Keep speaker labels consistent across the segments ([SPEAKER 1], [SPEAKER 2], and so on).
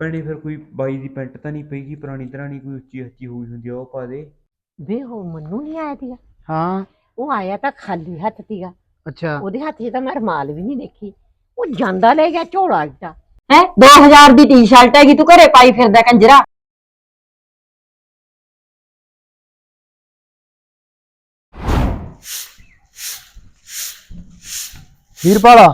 [SPEAKER 1] ਭੈਣੇ ਫਿਰ ਕੋਈ ਬਾਈ ਦੀ ਪੈਂਟ ਤਾਂ ਨਹੀਂ ਪਈਗੀ ਪੁਰਾਣੀ ਤਰਾਣੀ ਕੋਈ ਉੱਚੀ ਹੱਚੀ ਹੋਈ ਹੁੰਦੀ ਆ ਉਹ ਪਾ ਦੇ।
[SPEAKER 2] ਵੇ ਉਹ ਮੰਨੂ ਨਹੀਂ ਆਇਆ ਸੀਗਾ
[SPEAKER 3] ਹਾਂ।
[SPEAKER 2] ਉਹ ਆਇਆ ਤਾਂ ਖਾਲੀ ਹੱਥ ਸੀਗਾ
[SPEAKER 3] ਅੱਛਾ।
[SPEAKER 2] ਉਹਦੇ ਹੱਥ 'ਚ ਤਾਂ ਮੈਂ ਰਮਾਲ ਵੀ ਨਹੀਂ ਦੇਖੀ। ਉਹ ਜਾਂਦਾ ਲੈ ਗਿਆ ਝੋਲਾ ਇੱਟਾ।
[SPEAKER 4] ਹੈ? 2000 ਦੀ ਟੀ-ਸ਼ਰਟ ਹੈਗੀ ਤੂੰ ਘਰੇ ਪਾਈ ਫਿਰਦਾ ਕੰਜਰਾ।
[SPEAKER 3] ਵੀਰਪਾਲਾ।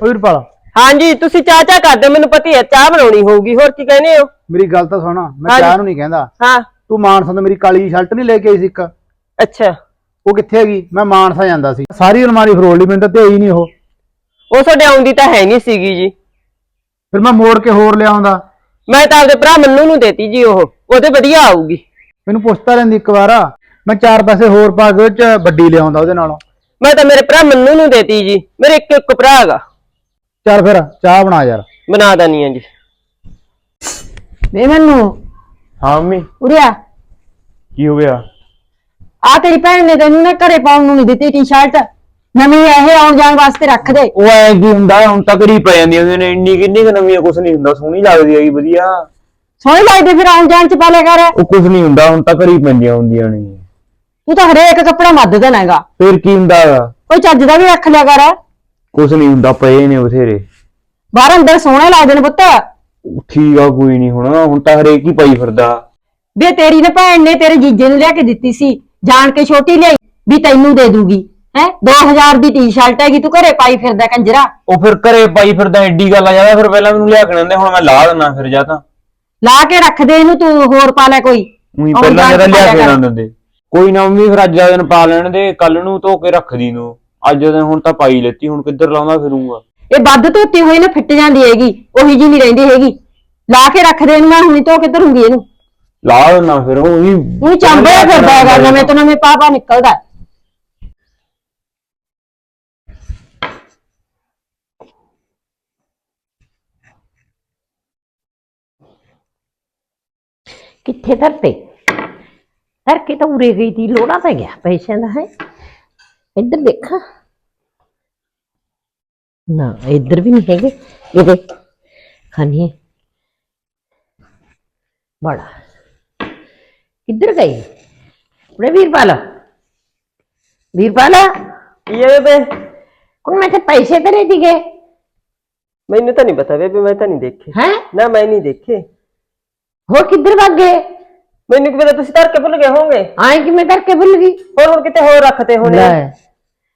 [SPEAKER 3] ਓ ਵੀਰਪਾਲਾ।
[SPEAKER 5] ਹਾਂਜੀ ਤੁਸੀਂ ਚਾਹ ਚਾਹ ਕਰਦੇ ਮੈਨੂੰ ਪਤਾ ਹੀ ਚਾਹ ਬਣਾਉਣੀ ਹੋਊਗੀ ਹੋਰ ਕੀ ਕਹਿੰਦੇ ਹੋ?
[SPEAKER 3] ਮੇਰੀ ਗੱਲ ਤਾਂ ਸੁਣ ਮੈਂ। ਚਾਹ ਨੂੰ ਨਹੀਂ ਕਹਿੰਦਾ।
[SPEAKER 5] ਹਾਂ।
[SPEAKER 3] ਤੂੰ ਮਾਨਸਾ ਤੋਂ ਮੇਰੀ ਕਾਲੀ ਸ਼ਰਟ ਨਹੀਂ ਲੈ ਕੇ ਆਈ ਸੀ ਇੱਕ।
[SPEAKER 5] ਅੱਛਾ।
[SPEAKER 3] ਉਹ ਕਿੱਥੇ ਹੈਗੀ? ਮੈਂ ਮਾਨਸਾ ਜਾਂਦਾ ਸੀ। ਸਾਰੀ ਅਲਮਾਰੀ ਫਰੋਲ ਲਈ ਮੈਨੂੰ ਤਾਂ ਤੇ ਹੀ ਨਹੀਂ ਉਹ।
[SPEAKER 5] ਉਹ ਤੁਹਾਡੇ ਆਉਂਦੀ ਤਾਂ ਹੈ ਨਹੀਂ ਸੀਗੀ ਜੀ।
[SPEAKER 3] ਫਿਰ ਮੈਂ ਮੋੜ ਕੇ ਹੋਰ ਲਿਆਉਂਦਾ।
[SPEAKER 5] ਮੈਂ ਤਾਂ ਆਪਦੇ ਭਰਾ ਮੰਨੂ ਨੂੰ ਦੇਤੀ ਜੀ ਉਹ। ਉਹਦੇ ਵਧੀਆ ਆਊਗੀ।
[SPEAKER 3] ਮੈਨੂੰ ਪੁੱਛਤਾ ਲੈਂਦੀ ਇੱਕ ਵਾਰ। ਮੈਂ ਚਾਰ ਪੈਸੇ ਹੋਰ ਪਾ ਕੇ ਉਹ ਚ ਵੱਡੀ ਲਿਆਉਂਦਾ ਉਹਦੇ ਨਾਲੋਂ।
[SPEAKER 5] ਮੈਂ ਤਾਂ ਮੇਰੇ ਭਰਾ ਮੰਨੂ ਨੂੰ ਦੇਤੀ ਜੀ। ਮੇਰੇ ਇੱਕ ਇੱਕ ਭਰਾ ਹੈਗਾ।
[SPEAKER 3] ਚੱਲ ਫਿਰ ਚਾਹ ਬਣਾ ਯਾਰ।
[SPEAKER 5] ਬਣਾ ਦਨੀ ਆ ਜੀ।
[SPEAKER 4] ਵੇ ਮੈਨੂੰ।
[SPEAKER 1] ਹਾਂ ਮੰਮੀ।
[SPEAKER 4] ਉਰਿਆ
[SPEAKER 1] ਕੀ ਹੋ ਗਿਆ?
[SPEAKER 4] ਆ ਤੇਰੀ ਭੈਣ ਨੇ ਤੈਨੂੰ ਨਾ ਘਰੇ ਪਾਉਣ ਨੂੰ ਨਹੀਂ ਦਿੱਤੀ ਟੀ-ਸ਼ਰਟ ਨਵੀਂ ਇਹ ਆਉਣ ਜਾਣ ਵਾਸਤੇ ਰੱਖ ਦੇ।
[SPEAKER 1] ਉਹ ਐ ਕੀ ਹੁੰਦਾ ਹੁਣ ਤੱਕ ਹੀ ਪੈ ਜਾਂਦੀਆਂ ਹੁੰਦੀਆਂ ਨੇ ਇੰਨੀ ਕਿੰਨੀ ਕੁ ਨਵੀਂ ਕੁਛ ਨਹੀਂ ਹੁੰਦਾ ਸੋਹਣੀ ਲੱਗਦੀ ਹੈਗੀ ਵਧੀਆ।
[SPEAKER 4] ਸੋਹਣੀ ਲੱਗਦੀ ਫਿਰ ਆਉਣ ਜਾਣ ਚ ਪਾ ਲਿਆ ਕਰ।
[SPEAKER 1] ਉਹ ਕੁਛ ਨਹੀਂ ਹੁੰਦਾ ਹੁਣ ਤੱਕ ਹੀ ਪੈਂਦੀਆਂ ਹੁੰਦੀਆਂ ਨੇ।
[SPEAKER 4] ਤੂੰ ਤਾਂ ਹਰੇਕ ਕੱਪੜਾ ਮੱਦ ਦੇਣਾ ਹੈਗਾ।
[SPEAKER 1] ਫਿਰ ਕੀ ਹੁੰਦਾ?
[SPEAKER 4] ਕੋਈ ਚੱਜ ਦਾ ਵੀ ਰੱਖ ਲਿਆ ਕਰ।
[SPEAKER 1] ਕੁਛ ਨਹੀਂ ਹੁੰਦਾ ਪਏ ਨੇ ਬਥੇਰੇ।
[SPEAKER 4] ਬਾਹਰ ਅੰਦਰ ਸੋਹਣੇ ਲੱਗਦੇ ਨੇ ਪੁੱਤ।
[SPEAKER 1] ਉਹ ਠੀਕ ਆ ਕੋਈ ਨਹੀਂ ਹੁਣ ਹੁਣ ਤਾਂ ਹਰੇਕ ਹੀ ਪਾਈ ਫਿਰਦਾ।
[SPEAKER 4] ਵੇ ਤੇਰੀ ਨੇ ਭੈਣ ਨੇ ਤੇਰੇ ਜੀਜੇ ਨੂੰ ਲਿਆ ਕੇ ਦਿੱਤੀ ਸੀ ਜਾਣ ਕੇ ਛੋਟੀ ਲਿਆਈ ਵੀ ਤੈਨੂੰ ਦੇ ਦੂਗੀ ਹੈ? 2000 ਦੀ ਟੀ-ਸ਼ਰਟ ਹੈਗੀ ਤੂੰ ਘਰੇ ਪਾਈ ਫਿਰਦਾ ਕੰਜਰਾ।
[SPEAKER 1] ਉਹ ਫਿਰ ਘਰੇ ਪਾਈ ਫਿਰਦਾ ਐਡੀ ਗੱਲ ਆ ਜਾਂਦਾ ਫਿਰ ਪਹਿਲਾਂ ਮੈਨੂੰ ਲਿਆ ਕੇ ਦਿੰਦੇ ਹੁਣ ਮੈਂ ਲਾ ਦਿੰਦਾ ਫਿਰ ਜਾਂ ਤਾਂ।
[SPEAKER 4] ਲਾ ਕੇ ਰੱਖ ਦੇ ਇਹਨੂੰ ਤੂੰ ਹੋਰ ਪਾ ਲੈ ਕੋਈ।
[SPEAKER 1] ਉਹੀ ਪਹਿਲਾਂ ਜਿਹੜਾ ਲਿਆ ਕੇ ਦਿੰਦੇ ਕੋਈ ਨਾ ਮੰਮੀ ਫਿਰ ਅੱਜ ਦਾ ਦਿਨ ਪਾ ਲੈਣ ਦੇ ਕੱਲ ਨੂੰ ਧੋ ਕੇ ਰੱਖਦੀ ਨੂੰ। ਅੱਜ ਦਾ ਦਿਨ ਹੁਣ ਤਾਂ ਪਾਈ ਲੈਤੀ ਹੁਣ ਕਿੱਧਰ ਲਾਉਂਦਾ ਫਿਰੂੰਗਾ?
[SPEAKER 4] ਇਹ ਵੱਧ ਧੋਤੀ ਹੋਈ ਨਾ ਫਿੱਟ ਜਾਂਦੀ ਹੈਗੀ ਉਹੀ ਜੀ ਨਹੀਂ ਰਹਿੰਦੀ ਹੈਗੀ। ਲਾ ਕੇ ਰੱਖ ਦੇ ਇਹਨੂੰ ਮੈਂ ਹੁਣੀ ਧੋ ਕੇ ਧਰੂੰਗੀ ਇਹਨੂੰ।
[SPEAKER 1] ਲਾ ਦਿੰਦਾ ਫਿਰ ਉਹੀ
[SPEAKER 4] ਉਹ ਚੰਬਿਆ ਫਿਰਦਾ ਹੈਗਾ ਨਵੇਂ ਤੋਂ ਨਵੇਂ ਪਾਪਾ ਨਿਕਲਦਾ।
[SPEAKER 2] ਕਿੱਥੇ ਧਰਤੇ? ਧਰ ਕੇ ਤਾਂ ਉਰੇ ਗਈ ਤੀ ਲੋੜਾ ਪੈ ਗਿਆ ਪੈਸਿਆਂ ਦਾ ਹੈ। ਇੱਧਰ ਦੇਖਾਂ। ਨਾ ਇੱਧਰ ਵੀ ਨਹੀਂ ਹੈਗੇ। ਇਹਦੇ ਖਾਨੀ ਬੜਾ ਕਿੱਧਰ ਗਈ ਉਰੇ ਵੀਰਪਾਲ। ਵੀਰਪਾਲ?
[SPEAKER 5] ਕੀ ਹੈ ਬੇਬੇ?
[SPEAKER 2] ਕੋਣ ਮੈਂ ਤੇ ਪੈਸੇ ਤੇਰੇ ਦੀਗੇ
[SPEAKER 5] ਮੈਨੂੰ ਤਾਂ ਨਹੀਂ ਪਤਾ ਬੇਬੇ ਮੈਂ ਤਾਂ ਨਹੀਂ ਦੇਖੇ।
[SPEAKER 2] ਹੈ?
[SPEAKER 5] ਨਾ ਮੈਂ ਨਹੀਂ ਦੇਖੇ।
[SPEAKER 2] ਹੋਰ ਕਿੱਧਰ ਭੱਗ ਗਏ?
[SPEAKER 5] ਮੈਨੂੰ ਕੀ ਪਤਾ ਤੁਸੀਂ ਧਰ ਕੇ ਭੁੱਲ ਗਏ ਹੋਵੋਗੇ?
[SPEAKER 2] ਆਏ ਕਿ ਮੈਂ ਕਰਕੇ ਭੁੱਲ ਗਈ?
[SPEAKER 5] ਹੋਰ ਹੁਣ ਕਿਤੇ ਹੋਰ ਰੱਖਤੇ ਹੋਣੇ
[SPEAKER 2] ਲੈ।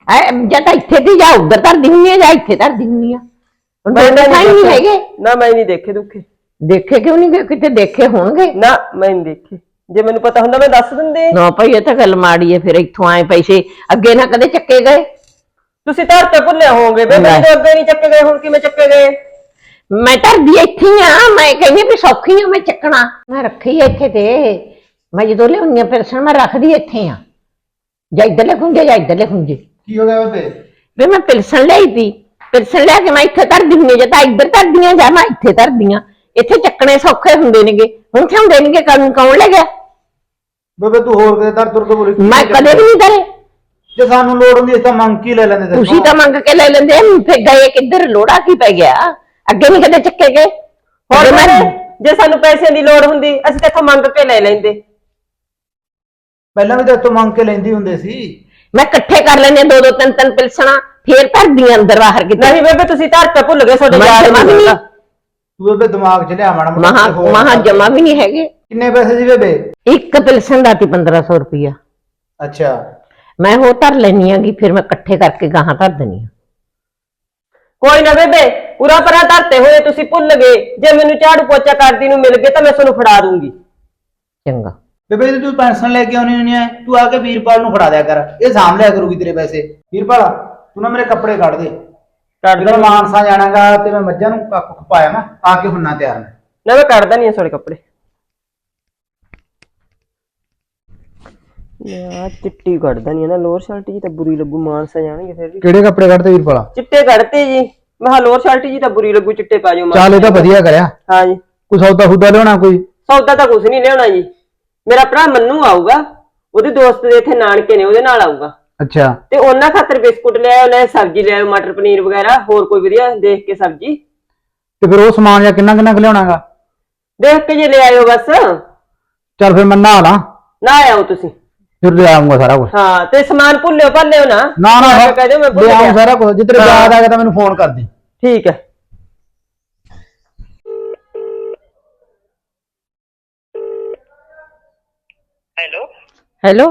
[SPEAKER 2] ਐ ਜਾਂ ਤਾਂ ਇੱਥੇ ਦੀ ਜਾਂ ਉੱਧਰ ਧਰਦੀ ਹੁੰਨੀ ਆ ਜਾਂ ਇੱਥੇ ਧਰਦੀ ਹੁੰਨੀ ਆ। ਹੁਣ
[SPEAKER 5] ਮੈਂ ਤਾਂ
[SPEAKER 2] ਹੈਗੇ।
[SPEAKER 5] ਨਾ ਮੈਂ ਨਹੀਂ ਦੇਖੇ ਦੁੱਖੇ।
[SPEAKER 2] ਦੇਖੇ ਕਿਉਂ ਨਹੀਂ? ਗਏ ਕਿਤੇ ਦੇਖੇ ਹੋਣਗੇ।
[SPEAKER 5] ਨਾ ਮੈਂ ਨਹੀਂ ਦੇਖੇ। ਜੇ ਮੈਨੂੰ ਪਤਾ ਹੁੰਦਾ ਮੈਂ ਦੱਸ ਦਿੰਦੀ।
[SPEAKER 2] ਨਾ ਭਾਈ ਇਹ ਤਾਂ ਗੱਲ ਮਾੜੀ ਹੈ ਫਿਰ ਇੱਥੋਂ ਆਏ ਪੈਸੇ ਅੱਗੇ ਨਾ ਕਦੇ ਚੱਕੇ ਗਏ।
[SPEAKER 5] ਤੁਸੀਂ ਧਰ ਕੇ ਭੁੱਲੇ ਹੋਵੋਗੇ।
[SPEAKER 2] ਲੈ।
[SPEAKER 5] ਜਦੋਂ ਅੱਗੇ ਨਹੀਂ ਚੱਕੇ ਗਏ ਹੁਣ ਕਿਵੇਂ ਚੱਕੇ ਗਏ?
[SPEAKER 2] ਮੈਂ ਧਰਦੀ ਇੱਥੇ ਹੀ ਆ ਮੈਂ ਕਹਿੰਦੀ ਵੀ ਸੌਖੀ ਆ ਮੈਂ ਚੱਕਣਾ। ਮੈਂ ਰੱਖੀ ਇੱਥੇ ਤੇ। ਮੈਂ ਜਦੋਂ ਲਿਆਉਣੀਆਂ ਫਿਰ ਮੈਂ ਰੱਖਦੀ ਇੱਥੇ ਆ। ਜਾਂ ਇੱਧਰ ਲਿਖੂੰਗੇ ਜਾਂ ਇੱਧਰ ਲਿਖੂੰਗੇ
[SPEAKER 3] ਕੀ ਹੋ ਗਿਆ ਬਤੇ
[SPEAKER 2] ਵੀ ਮੈਂ ਪਿਲਸਣ ਲਈ ਤੀ ਪਿਲਸਣ ਲਿਆ ਕੇ ਮੈਂ ਇੱਥੇ ਧਰਦੀ ਹੁੰਦੀ ਜਾਂ ਤਾਂ ਇੱਧਰ ਧਰਦੀਆਂ ਜਾਂ ਮੈਂ ਇੱਥੇ ਧਰਦੀਆਂ। ਇੱਥੇ ਚੱਕਣੇ ਸੌਖੇ ਹੁੰਦੇ ਨੇਗੇ। ਹੁਣ ਕਿਉਂ ਦੇਣਗੇ ਕੌਣ ਕੌਣ ਲੈ ਗਿਆ?
[SPEAKER 3] ਬੇਬੇ ਤੂੰ ਹੋਰ ਕਿਤੇ ਦਰ ਤੁਰ ਕੇ ਬੋਲੀ।
[SPEAKER 2] ਮੈਂ ਕਦੇ ਵੀ ਨਹੀਂ ਧਰੇ।
[SPEAKER 3] ਜੇ ਸਾਨੂੰ ਲੋੜ ਹੁੰਦੀ ਇਸ ਤਾਂ ਮੰਗ ਕੀ ਲੈ ਲੈਂਦੇ
[SPEAKER 2] ਤੁਸੀਂ
[SPEAKER 3] ਤੋਂ।
[SPEAKER 2] ਤਾਂ ਮੰਗ ਕੇ ਲੈ ਲੈਂਦੇ ਫਿਰ ਗਏ ਕਿੱਧਰ? ਲੋੜਾ ਕੀ ਪੈ ਗਿਆ? ਅੱਗੇ ਨਹੀਂ ਕਦੇ ਚੱਕੇ ਗਏ?
[SPEAKER 5] ਹੋਰ
[SPEAKER 2] ਹੋਰ ਮੈਂ
[SPEAKER 5] ਜੇ ਸਾਨੂੰ ਪੈਸਿਆਂ ਦੀ ਲੋੜ ਹੁੰਦੀ ਅਸੀਂ ਤੇਥੋਂ ਮੰਗ ਕੇ ਲੈ ਲੈਂਦੇ।
[SPEAKER 3] ਪਹਿਲਾਂ ਵੀ ਤੇ ਤੋਂ ਮੰਗ ਕੇ ਲੈਂਦੀ ਹੁੰਦੇ ਸੀ।
[SPEAKER 2] ਮੈਂ ਇਕੱਠੇ ਕਰ ਲੈਨੇ ਦੋ ਦੋ ਤਿੰਨ ਤਿੰਨ ਪਿਲਸਣਾ ਫੇਰ ਧਰਦੀਆਂ ਅੰਦਰ ਬਾਹਰ ਕਿਤੇ।
[SPEAKER 5] ਨਹੀਂ ਬੇਬੇ ਤੁਸੀਂ ਧਰ ਕੇ ਭੁੱਲ ਗਏ ਤੁਹਾਡੇ
[SPEAKER 2] ਮੈਂ
[SPEAKER 5] ਯਾਦ
[SPEAKER 2] ਜਮਾ ਵੀ
[SPEAKER 5] ਨਹੀਂ
[SPEAKER 2] ਨਹੀਂ
[SPEAKER 5] ਹੁੰਦਾ
[SPEAKER 3] ਤੂੰ ਬੇਬੇ ਦਿਮਾਗ 'ਚ ਲਿਆ ਮਾੜਾ
[SPEAKER 2] ਮਹਾ
[SPEAKER 3] ਹੋਰ
[SPEAKER 2] ਮਹਾ। ਜਮਾ ਵੀ ਨਹੀਂ ਹੈਗੇ।
[SPEAKER 3] ਕਿੰਨੇ ਪੈਸੇ ਸੀ ਬੇਬੇ?
[SPEAKER 2] ਇੱਕ ਪਿਲਸਣ ਦਾ ਤੀ 1500 ਰੁਪਇਆ
[SPEAKER 3] ਅੱਛਾ।
[SPEAKER 2] ਮੈਂ ਉਹ ਧਰ ਲੈਣੀ ਆਂਗੀ ਫਿਰ ਮੈਂ ਇਕੱਠੇ ਕਰਕੇ ਗਾਹਾਂ ਧਰ ਦੇਣੀ ਆ
[SPEAKER 5] ਕੋਈ ਨਾ ਬੇਬੇ ਪੂਰਾ ਪਰਾ ਧਰਤੇ ਹੋਏ ਤੁਸੀਂ ਭੁੱਲ ਗਏ। ਜੇ ਮੈਨੂੰ ਝਾੜੂ ਪੋਚਾ ਕਰਦੀ ਨੂੰ ਮਿਲ ਗਏ ਤਾਂ ਮੈਂ ਤੁਹਾਨੂੰ ਫੜਾ ਦੂੰਗੀ।
[SPEAKER 2] ਚੰਗਾ।
[SPEAKER 3] ਬੇਬੇ ਜੇ ਤੂੰ ਪੈਨਸ਼ਨ ਲੈ ਕੇ ਆਉਣੀ ਹੁੰਦੀ ਹੈ ਤੂੰ ਆ ਕੇ ਵੀਰਪਾਲ ਨੂੰ ਫੜਾ ਦਿਆ ਕਰ। ਇਹ ਸਾਂਭ ਲਿਆ ਕਰੂਗੀ ਤੇਰੇ ਪੈਸੇ। ਵੀਰਪਾਲ ਤੂੰ ਨਾ ਮੇਰੇ ਕੱਪੜੇ ਕੱਢ ਦੇ।
[SPEAKER 5] ਕੱਢ
[SPEAKER 3] ਜਦੋਂ ਮਾਨਸਾ ਜਾਣਾਗਾ ਤੇ ਮੈਂ ਮੱਝਾਂ ਨੂੰ ਕੱਖ ਕੁੱਖ ਪਾਇਆ ਮੈਂ ਆ ਕੇ ਹੁੰਨਾ ਤਿਆਰ ਮੈਂ
[SPEAKER 5] ਨਾ ਮੈਂ ਕੱਢਦਾ ਨਹੀਂ ਤੁਹਾਡੇ ਕੱਪੜੇ। ਯਾ ਚਿੱਟੀ ਕੱਢਦਾ ਨਹੀਂ ਨਾ ਲੋਅਰ ਸ਼ਰਟ ਜੀ ਤਾਂ ਬੁਰੀ ਲੱਗੂ ਮਾਨਸਾ ਜਾਣਗੇ ਫਿਰ ਵੀ।
[SPEAKER 3] ਕਿਹੜੇ ਕੱਪੜੇ ਕੱਢਦੇ ਵੀਰਪਾਲ?
[SPEAKER 5] ਚਿੱਟੇ ਕੱਢਤੇ ਜੀ। ਮੈਂ ਕਿਹਾ ਲੋਅਰ ਸ਼ਰਟ ਜੀ ਤਾਂ ਬੁਰੀ ਲੱਗੂ ਚਿੱਟੇ ਪਾ ਜਾਓ
[SPEAKER 3] ਚੱਲ ਇਹ ਤਾਂ ਵਧੀਆ ਕਰਿਆ।
[SPEAKER 5] ਹਾਂ ਜੀ।
[SPEAKER 3] ਕੋਈ ਸੌਦਾ ਸੁਦਾ ਲਿਆਉਣਾ ਕੋਈ?
[SPEAKER 5] ਸੌਦਾ ਤਾਂ ਕੁਝ ਨਹੀਂ ਲਿਆਉਣਾ ਜੀ। ਮੇਰਾ ਭਰਾ ਮੰਨੂ ਆਊਗਾ ਉਹਦੇ ਦੋਸਤ ਦੇ ਇੱਥੇ ਨਾਨਕੇ ਨੇ ਉਹਦੇ ਨਾਲ ਆਊਗਾ।
[SPEAKER 3] ਅੱਛਾ।
[SPEAKER 5] ਤੇ ਉਹਨਾਂ ਖਾਤਰ ਬਿਸਕੁਟ ਲੈ ਆਓ ਲੈ ਸਬਜ਼ੀ ਲੈ ਆਓ ਮਟਰ ਪਨੀਰ ਵਗੈਰਾ ਹੋਰ ਕੋਈ ਵਧੀਆ ਦੇਖ ਕੇ ਸਬਜ਼ੀ।
[SPEAKER 3] ਤੇ ਫਿਰ ਉਹ ਸਮਾਨ ਜਾਂ ਕਿੰਨਾ ਕਿੰਨਾ ਕੁ ਲਿਆਉਣਾਗਾ?
[SPEAKER 5] ਦੇਖ ਕੇ ਜੇ ਲੈ ਆਇਓ ਬਸ।
[SPEAKER 3] ਚੱਲ ਫਿਰ ਮੈਂ ਨਹਾ ਲਾਂ।
[SPEAKER 5] ਨਾ ਆਇਓ ਤੁਸੀਂ।
[SPEAKER 3] ਫਿਰ ਲੈ ਆਉਂਗਾ ਸਾਰਾ ਕੁਝ
[SPEAKER 5] ਹਾਂ ਤੇ ਸਮਾਨ ਭੁੱਲਿਓ ਭੱਲਿਓ ਨਾ।
[SPEAKER 3] ਨਾ ਨਾ
[SPEAKER 5] ਕੇ ਕਹਿ ਦਿਓ ਮੈਂ ਭੁੱਲ
[SPEAKER 3] ਲੈ ਆਉਂ
[SPEAKER 5] ਗਿਆ।
[SPEAKER 3] ਸਾਰਾ ਕੁਝ
[SPEAKER 5] ਹਾਂ।
[SPEAKER 3] ਯਾਦ ਆ ਗਿਆ ਤਾਂ ਮੈਨੂੰ ਫੋਨ ਕਰ ਦੇ।
[SPEAKER 5] ਠੀਕ ਹੈ।
[SPEAKER 6] ਹੈਲੋ।
[SPEAKER 4] ਹੈਲੋ?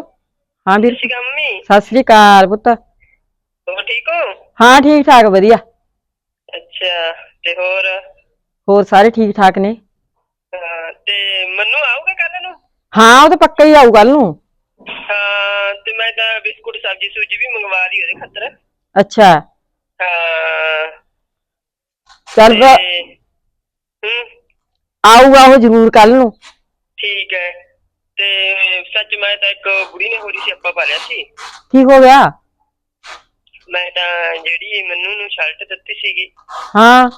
[SPEAKER 4] ਹਾਂ ਵੀਰ।
[SPEAKER 6] ਸਿਕਾ ਮੰਮੀ।
[SPEAKER 4] ਸਤਿ ਸ੍ਰੀ ਅਕਾਲ ਪੁੱਤ।
[SPEAKER 6] ਹੋਰ ਠੀਕ ਹੋ?
[SPEAKER 4] ਹਾਂ ਠੀਕ ਠਾਕ ਵਧੀਆ।
[SPEAKER 6] ਅੱਛਾ ਤੇ ਹੋਰ?
[SPEAKER 4] ਹੋਰ ਸਾਰੇ ਠੀਕ ਠਾਕ ਨੇ?
[SPEAKER 6] ਹਾਂ, ਤੇ ਮੰਨੂ ਆਊਗਾ ਕੱਲ ਨੂੰ?
[SPEAKER 4] ਹਾਂ ਉਹ ਤਾਂ ਪੱਕਾ ਹੀ ਆਊ ਕੱਲ ਨੂੰ।
[SPEAKER 6] ਹਾਂ ਤੇ ਮੈਂ ਤਾਂ ਬਿਸਕੁਟ ਸਬਜ਼ੀ ਸੂਜੀ ਵੀ ਮੰਗਵਾ ਲਈ ਉਹਦੇ ਖਾਤਰ।
[SPEAKER 4] ਅੱਛਾ।
[SPEAKER 6] ਹਾਂ।
[SPEAKER 4] ਚੱਲ ਬ-
[SPEAKER 6] ਤੇ ਹੂੰ।
[SPEAKER 4] ਆਊਗਾ ਉਹ ਜ਼ਰੂਰ ਕੱਲ ਨੂੰ।
[SPEAKER 6] ਠੀਕ ਹੈ। ਤੇ ਸੱਚ ਮੈਂ ਤਾਂ ਇੱਕ ਬੁੜੀ ਨੇ ਹੋਰੀ ਸਿਆਪਾ ਪਾ ਲਿਆ ਸੀ।
[SPEAKER 4] ਠੀਕ ਹੋ ਗਿਆ?
[SPEAKER 6] ਮੈਂ ਤਾਂ ਜਿਹੜੀ ਮੰਨੂ ਨੂੰ ਸ਼ਰਟ ਦਿੱਤੀ ਸੀਗੀ।
[SPEAKER 4] ਹਾਂ।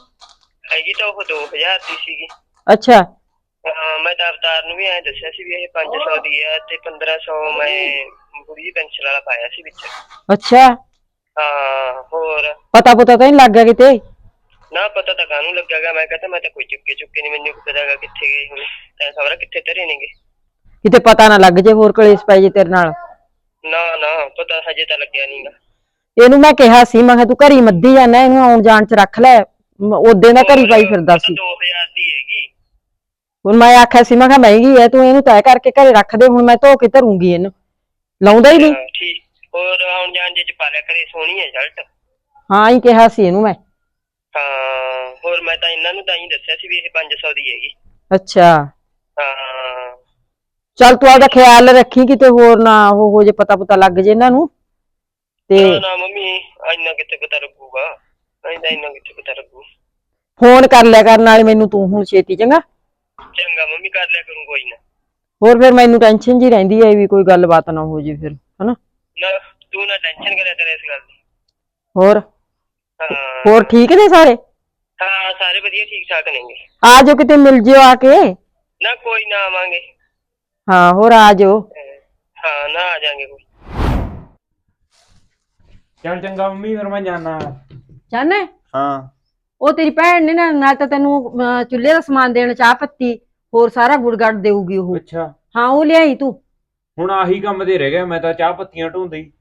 [SPEAKER 6] ਹੈਗੀ ਤਾਂ ਉਹ 2000 ਦੀ ਸੀਗੀ।
[SPEAKER 4] ਅੱਛਾ।
[SPEAKER 6] ਹਾਂ ਮੈਂ ਤਾਂ ਅਵਤਾਰ ਨੂੰ ਵੀ ਐਂ ਦੱਸਿਆ ਸੀ ਵੀ ਇਹ 500 ਦੀ ਹੈ ਤੇ 1500 ਮੈਂ ਬੁੜੀ ਦੀ ਪੈਨਸ਼ਨ ਵਾਲਾ ਪਾਇਆ ਸੀ ਵਿੱਚ।
[SPEAKER 4] ਅੱਛਾ।
[SPEAKER 6] ਹਾਂ ਹੋਰ?
[SPEAKER 4] ਪਤਾ ਪੁਤਾ ਤਾਂ ਨਹੀਂ ਲੱਗ ਗਿਆ ਕਿਤੇ?
[SPEAKER 6] ਨਾ ਪਤਾ ਤਾਂ ਕਾਹਨੂੰ ਲੱਗਾਗਾ ਮੈਂ ਕਹਤਾ ਮੈਂ ਤਾਂ ਕੋਈ ਚੁੱਕੇ ਚੁੱਕੇ ਨਹੀਂ ਮੈਨੂੰ ਕੀ ਪਤਾਗਾ ਕਿੱਥੇ ਗਏ ਹੁਣ। ਤੈਂ ਸਵਰਾ ਕਿੱਥੇ ਧਰੇ ਨੇਗੇ?
[SPEAKER 4] ਕਿਤੇ ਪਤਾ ਨਾ ਲੱਗ ਜੇ ਹੋਰ ਕਲੇਸ਼ ਪੈ ਜੇ ਤੇਰੇ ਨਾਲ।
[SPEAKER 6] ਨਾ ਨਾ ਪਤਾ ਹਜੇ ਤਾਂ ਲੱਗਿਆ ਨਹੀਂਗਾ
[SPEAKER 4] ਇਹਨੂੰ ਮੈਂ ਕਿਹਾ ਸੀ ਮੈਂ ਕਿਹਾ ਤੂੰ ਘਰੀ ਮੱਦੀ ਜਾਣਾ ਇਹਨੂੰ ਆਉਣ ਜਾਣ ਚ ਰੱਖ ਲੈ। ਉਹਦੇ ਦਾ ਘਰੀ ਪਾਈ ਫਿਰਦਾ ਸੀ।
[SPEAKER 6] 2000 ਦੀ ਹੈਗੀ।
[SPEAKER 4] ਹੁਣ ਮੈਂ ਆਖਿਆ ਸੀ ਮੈਂ ਕਿਹਾ ਮਹਿੰਗੀ ਹੈ ਤੂੰ ਇਹਨੂੰ ਤੈਅ ਕਰਕੇ ਘਰੇ ਰੱਖ ਦੇ ਹੁਣ ਮੈਂ ਧੋ ਕੇ ਧਰੂੰਗੀ ਇਹਨੂੰ। ਲਾਉਂਦਾ ਹੀ ਨਹੀਂ।
[SPEAKER 6] ਹਾਂ, ਠੀਕ। ਹੋਰ ਆਉਣ ਜਾਣ ਜੇ ਚ ਪਾ ਲਿਆ ਕਰੇ ਸੋਹਣੀ ਹੈ ਸ਼ਰਟ
[SPEAKER 4] ਹਾਂ ਹੀ ਕਿਹਾ ਸੀ ਇਹਨੂੰ ਮੈਂ।
[SPEAKER 6] ਹਾਂ ਹੋਰ ਮੈਂ ਤਾਂ ਇਹਨਾਂ ਨੂੰ ਤਾਂ ਹੀ ਦੱਸਿਆ ਸੀ ਵੀ ਇਹ 500 ਦੀ ਹੈਗੀ।
[SPEAKER 4] ਅੱਛਾ।
[SPEAKER 6] ਹਾਂ।
[SPEAKER 4] ਚੱਲ ਤੂੰ ਆਪਦਾ ਖਿਆਲ ਰੱਖੀ ਕਿਤੇ ਹੋਰ ਨਾ ਉਹ ਹੋ ਜੇ ਪਤਾ ਪੁਤਾ ਲੱਗ ਜੇ ਇਹਨਾਂ ਨੂੰ। ਤੇ
[SPEAKER 6] ਨਾ ਨਾ ਮੰਮੀ ਇੰਨਾ ਕਿੱਥੇ ਪਤਾ ਲੱਗੂਗਾ? ਨਹੀਂ ਤਾਂ ਇੰਨਾ ਕਿੱਥੇ ਪਤਾ ਲੱਗੂ?
[SPEAKER 4] ਫੋਨ ਕਰ ਲਿਆ ਕਰਨ ਵਾਲੇ ਮੈਨੂੰ ਤੂੰ ਹੁਣ ਛੇਤੀ ਚੰਗਾ।
[SPEAKER 6] ਚੰਗਾ ਮੰਮੀ ਕਰ ਲਿਆ ਕਰੂੰ ਕੋਈ ਨਾ।
[SPEAKER 4] ਹੋਰ ਫਿਰ ਮੈਨੂੰ ਟੈਨਸ਼ਨ ਜੀ ਰਹਿੰਦੀ ਹੈ ਵੀ ਕੋਈ ਗੱਲਬਾਤ ਨਾ ਹੋ ਜੇ ਫਿਰ ਹਨਾ?
[SPEAKER 6] ਨਾ ਤੂੰ ਨਾ ਟੈਨਸ਼ਨ ਕਰਿਆ ਕਰ ਇਸ ਗੱਲ ਦੀ।
[SPEAKER 4] ਹੋਰ?
[SPEAKER 6] ਹਾਂ।
[SPEAKER 4] ਹੋਰ ਠੀਕ ਨੇ ਸਾਰੇ?
[SPEAKER 6] ਹਾਂ ਸਾਰੇ ਵਧੀਆ ਠੀਕ ਠਾਕ ਨੇਗੇ।
[SPEAKER 4] ਆ ਜਾਓ ਕਿਤੇ ਮਿਲ ਜਿਓ ਆ ਕੇ।
[SPEAKER 6] ਨਾ ਕੋਈ ਨਾ ਆਵਾਂਗੇ।
[SPEAKER 4] ਹਾਂ ਹੋਰ ਆ ਜਾਓ।
[SPEAKER 6] ਹਾਂ ਨਾ ਆ ਜਾਾਂਗੇ ਕੋਈ।
[SPEAKER 1] ਚੱਲ ਚੰਗਾ ਮੰਮੀ ਫਿਰ ਮੈਂ ਜਾਣਾ
[SPEAKER 4] ਚਾਹਨੇ
[SPEAKER 1] ਹਾਂ।
[SPEAKER 4] ਉਹ ਤੇਰੀ ਭੈਣ ਨੇ ਨਾ ਨਾਲ ਤਾਂ ਤੈਨੂੰ ਚੁੱਲ੍ਹੇ ਦਾ ਸਮਾਨ ਦੇਣ ਚਾਹ ਪੱਤੀ ਹੋਰ ਸਾਰਾ ਗੁੜ ਗੜ ਦੇਊਗੀ ਉਹ।
[SPEAKER 1] ਅੱਛਾ।
[SPEAKER 4] ਹਾਂ ਉਹ ਲਿਆਈ ਤੂੰ।
[SPEAKER 1] ਹੁਣ ਆਹੀ ਕੰਮ ਤੇ ਰਹਿ ਗਿਆ ਮੈਂ ਤਾਂ ਚਾਹ ਪੱਤੀਆਂ ਢੋਂਦਾ। ਹੀ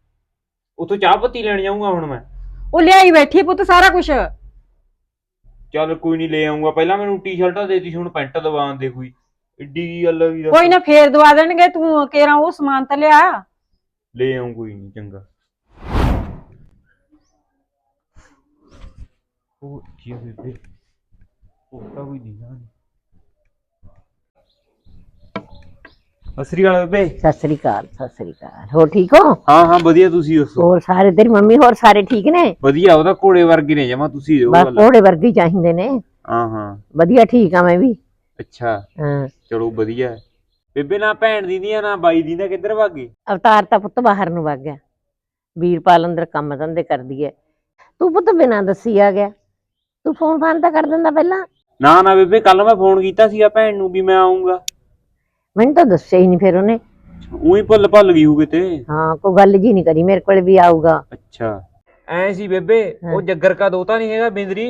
[SPEAKER 1] ਉਥੋਂ ਚਾਹ ਪੱਤੀ ਲੈਣ ਜਾਊਂਗਾ ਹੁਣ ਮੈਂ।
[SPEAKER 4] ਉਹ ਲਿਆਈ ਬੈਠੀ ਪੁੱਤ ਸਾਰਾ ਕੁਝ
[SPEAKER 1] ਚੱਲ ਕੋਈ ਨਹੀਂ ਲੈ ਆਉਂਗਾ ਪਹਿਲਾਂ ਮੈਨੂੰ ਟੀ-ਸ਼ਰਟਾਂ ਦੇਤੀ ਸੀ ਹੁਣ ਪੈਂਟ ਦਵਾਉਣ ਦੇ ਕੋਈ। ਏਡੀ ਕੀ ਗੱਲ ਆ ਵੀ।
[SPEAKER 4] ਕੋਈ ਨਾ ਫੇਰ ਦਵਾ ਦੇਣਗੇ ਤੂੰ ਕੇਰਾ ਉਹ ਸਮਾਨ ਤਾਂ ਲਿਆ।
[SPEAKER 1] ਲੈ ਆਉਂ ਕੋਈ ਨਹੀਂ ਚੰਗਾ। ਉਹ ਆ ਬੇਬੇ ਉਹ ਤਾਂ ਕੋਈ ਨਹੀਂ ਅਸਰੀ ਵਾਲਾ ਬੇਬੇ।
[SPEAKER 2] ਸਤਿ ਸ੍ਰੀ ਅਕਾਲ ਸਤਿ ਸ੍ਰੀ ਅਕਾਲ। ਹੋਰ ਠੀਕ ਹੋ?
[SPEAKER 1] ਹਾਂ ਹਾਂ ਵਧੀਆ ਤੁਸੀਂ ਦੱਸੋ।
[SPEAKER 2] ਹੋਰ ਸਾਰੇ ਤੇਰੀ ਮੰਮੀ ਹੋਰ ਸਾਰੇ ਠੀਕ ਨੇ?
[SPEAKER 1] ਵਧੀਆ ਉਹਦਾ ਘੋੜੇ ਵਰਗੇ ਨੇ ਜਮਾ ਤੁਸੀਂ ਉਹ
[SPEAKER 2] ਬਸ ਥੋੜੇ ਵਰਗੇ ਹੀ ਚਾਹੀਦੇ ਨੇ।
[SPEAKER 1] ਹਾਂ ਹਾਂ।
[SPEAKER 2] ਵਧੀਆ ਠੀਕ ਆ ਮੈਂ ਵੀ।
[SPEAKER 1] ਅੱਛਾ।
[SPEAKER 2] ਹਾਂ।
[SPEAKER 1] ਚਲੋ ਵਧੀਆ। ਹੈ। ਬੇਬੇ ਨਾ ਭੈਣ ਦੀ ਦੀਆਂ ਨਾ ਬਾਈ ਦੀ ਨਾ ਕਿੱਧਰ ਭਾਗੇ
[SPEAKER 2] ਅਵਤਾਰ ਤਾਂ ਪੁੱਤ ਬਾਹਰ ਨੂੰ ਵਗ ਗਿਆ। ਵੀਰਪਾਲ ਅੰਦਰ ਕੰਮ ਧੰਦੇ ਕਰਦੀ ਐ। ਤੂੰ ਪੁੱਤ ਬਿਨਾਂ ਦੱਸੀ ਆ ਗਿਆ। ਤੂੰ ਫੋਨ ਫਾਨ ਤਾਂ ਕਰ ਦਿੰਦਾ ਪਹਿਲਾਂ?
[SPEAKER 1] ਨਾ ਨਾ ਬੇਬੇ ਕੱਲ ਮੈਂ ਫੋਨ ਕੀਤਾ ਸੀਗਾ ਭੈਣ ਨੂੰ ਵੀ ਮੈਂ ਆਉਂਗਾ
[SPEAKER 2] ਮੈਨੂੰ ਤਾਂ ਦੱਸਿਆ ਹੀ ਨਹੀਂ ਫਿਰ ਉਹਨੇ।
[SPEAKER 1] ਉਹੀ ਭੁੱਲ ਭੱਲ ਗਈ ਹੋ ਕਿਤੇ
[SPEAKER 2] ਹਾਂ ਕੋਈ ਗੱਲ ਜੀ ਨਹੀਂ ਕਰੀ ਮੇਰੇ ਕੋਲ ਵੀ ਆਊਗਾ।
[SPEAKER 1] ਅੱਛਾ। ਐ ਸੀ ਬੇਬੇ ਉਹ ਜੱਗਰ ਕਾ ਦੋਤਾ ਨਹੀਂ ਹੈਗਾ ਬਿੰਦਰੀ।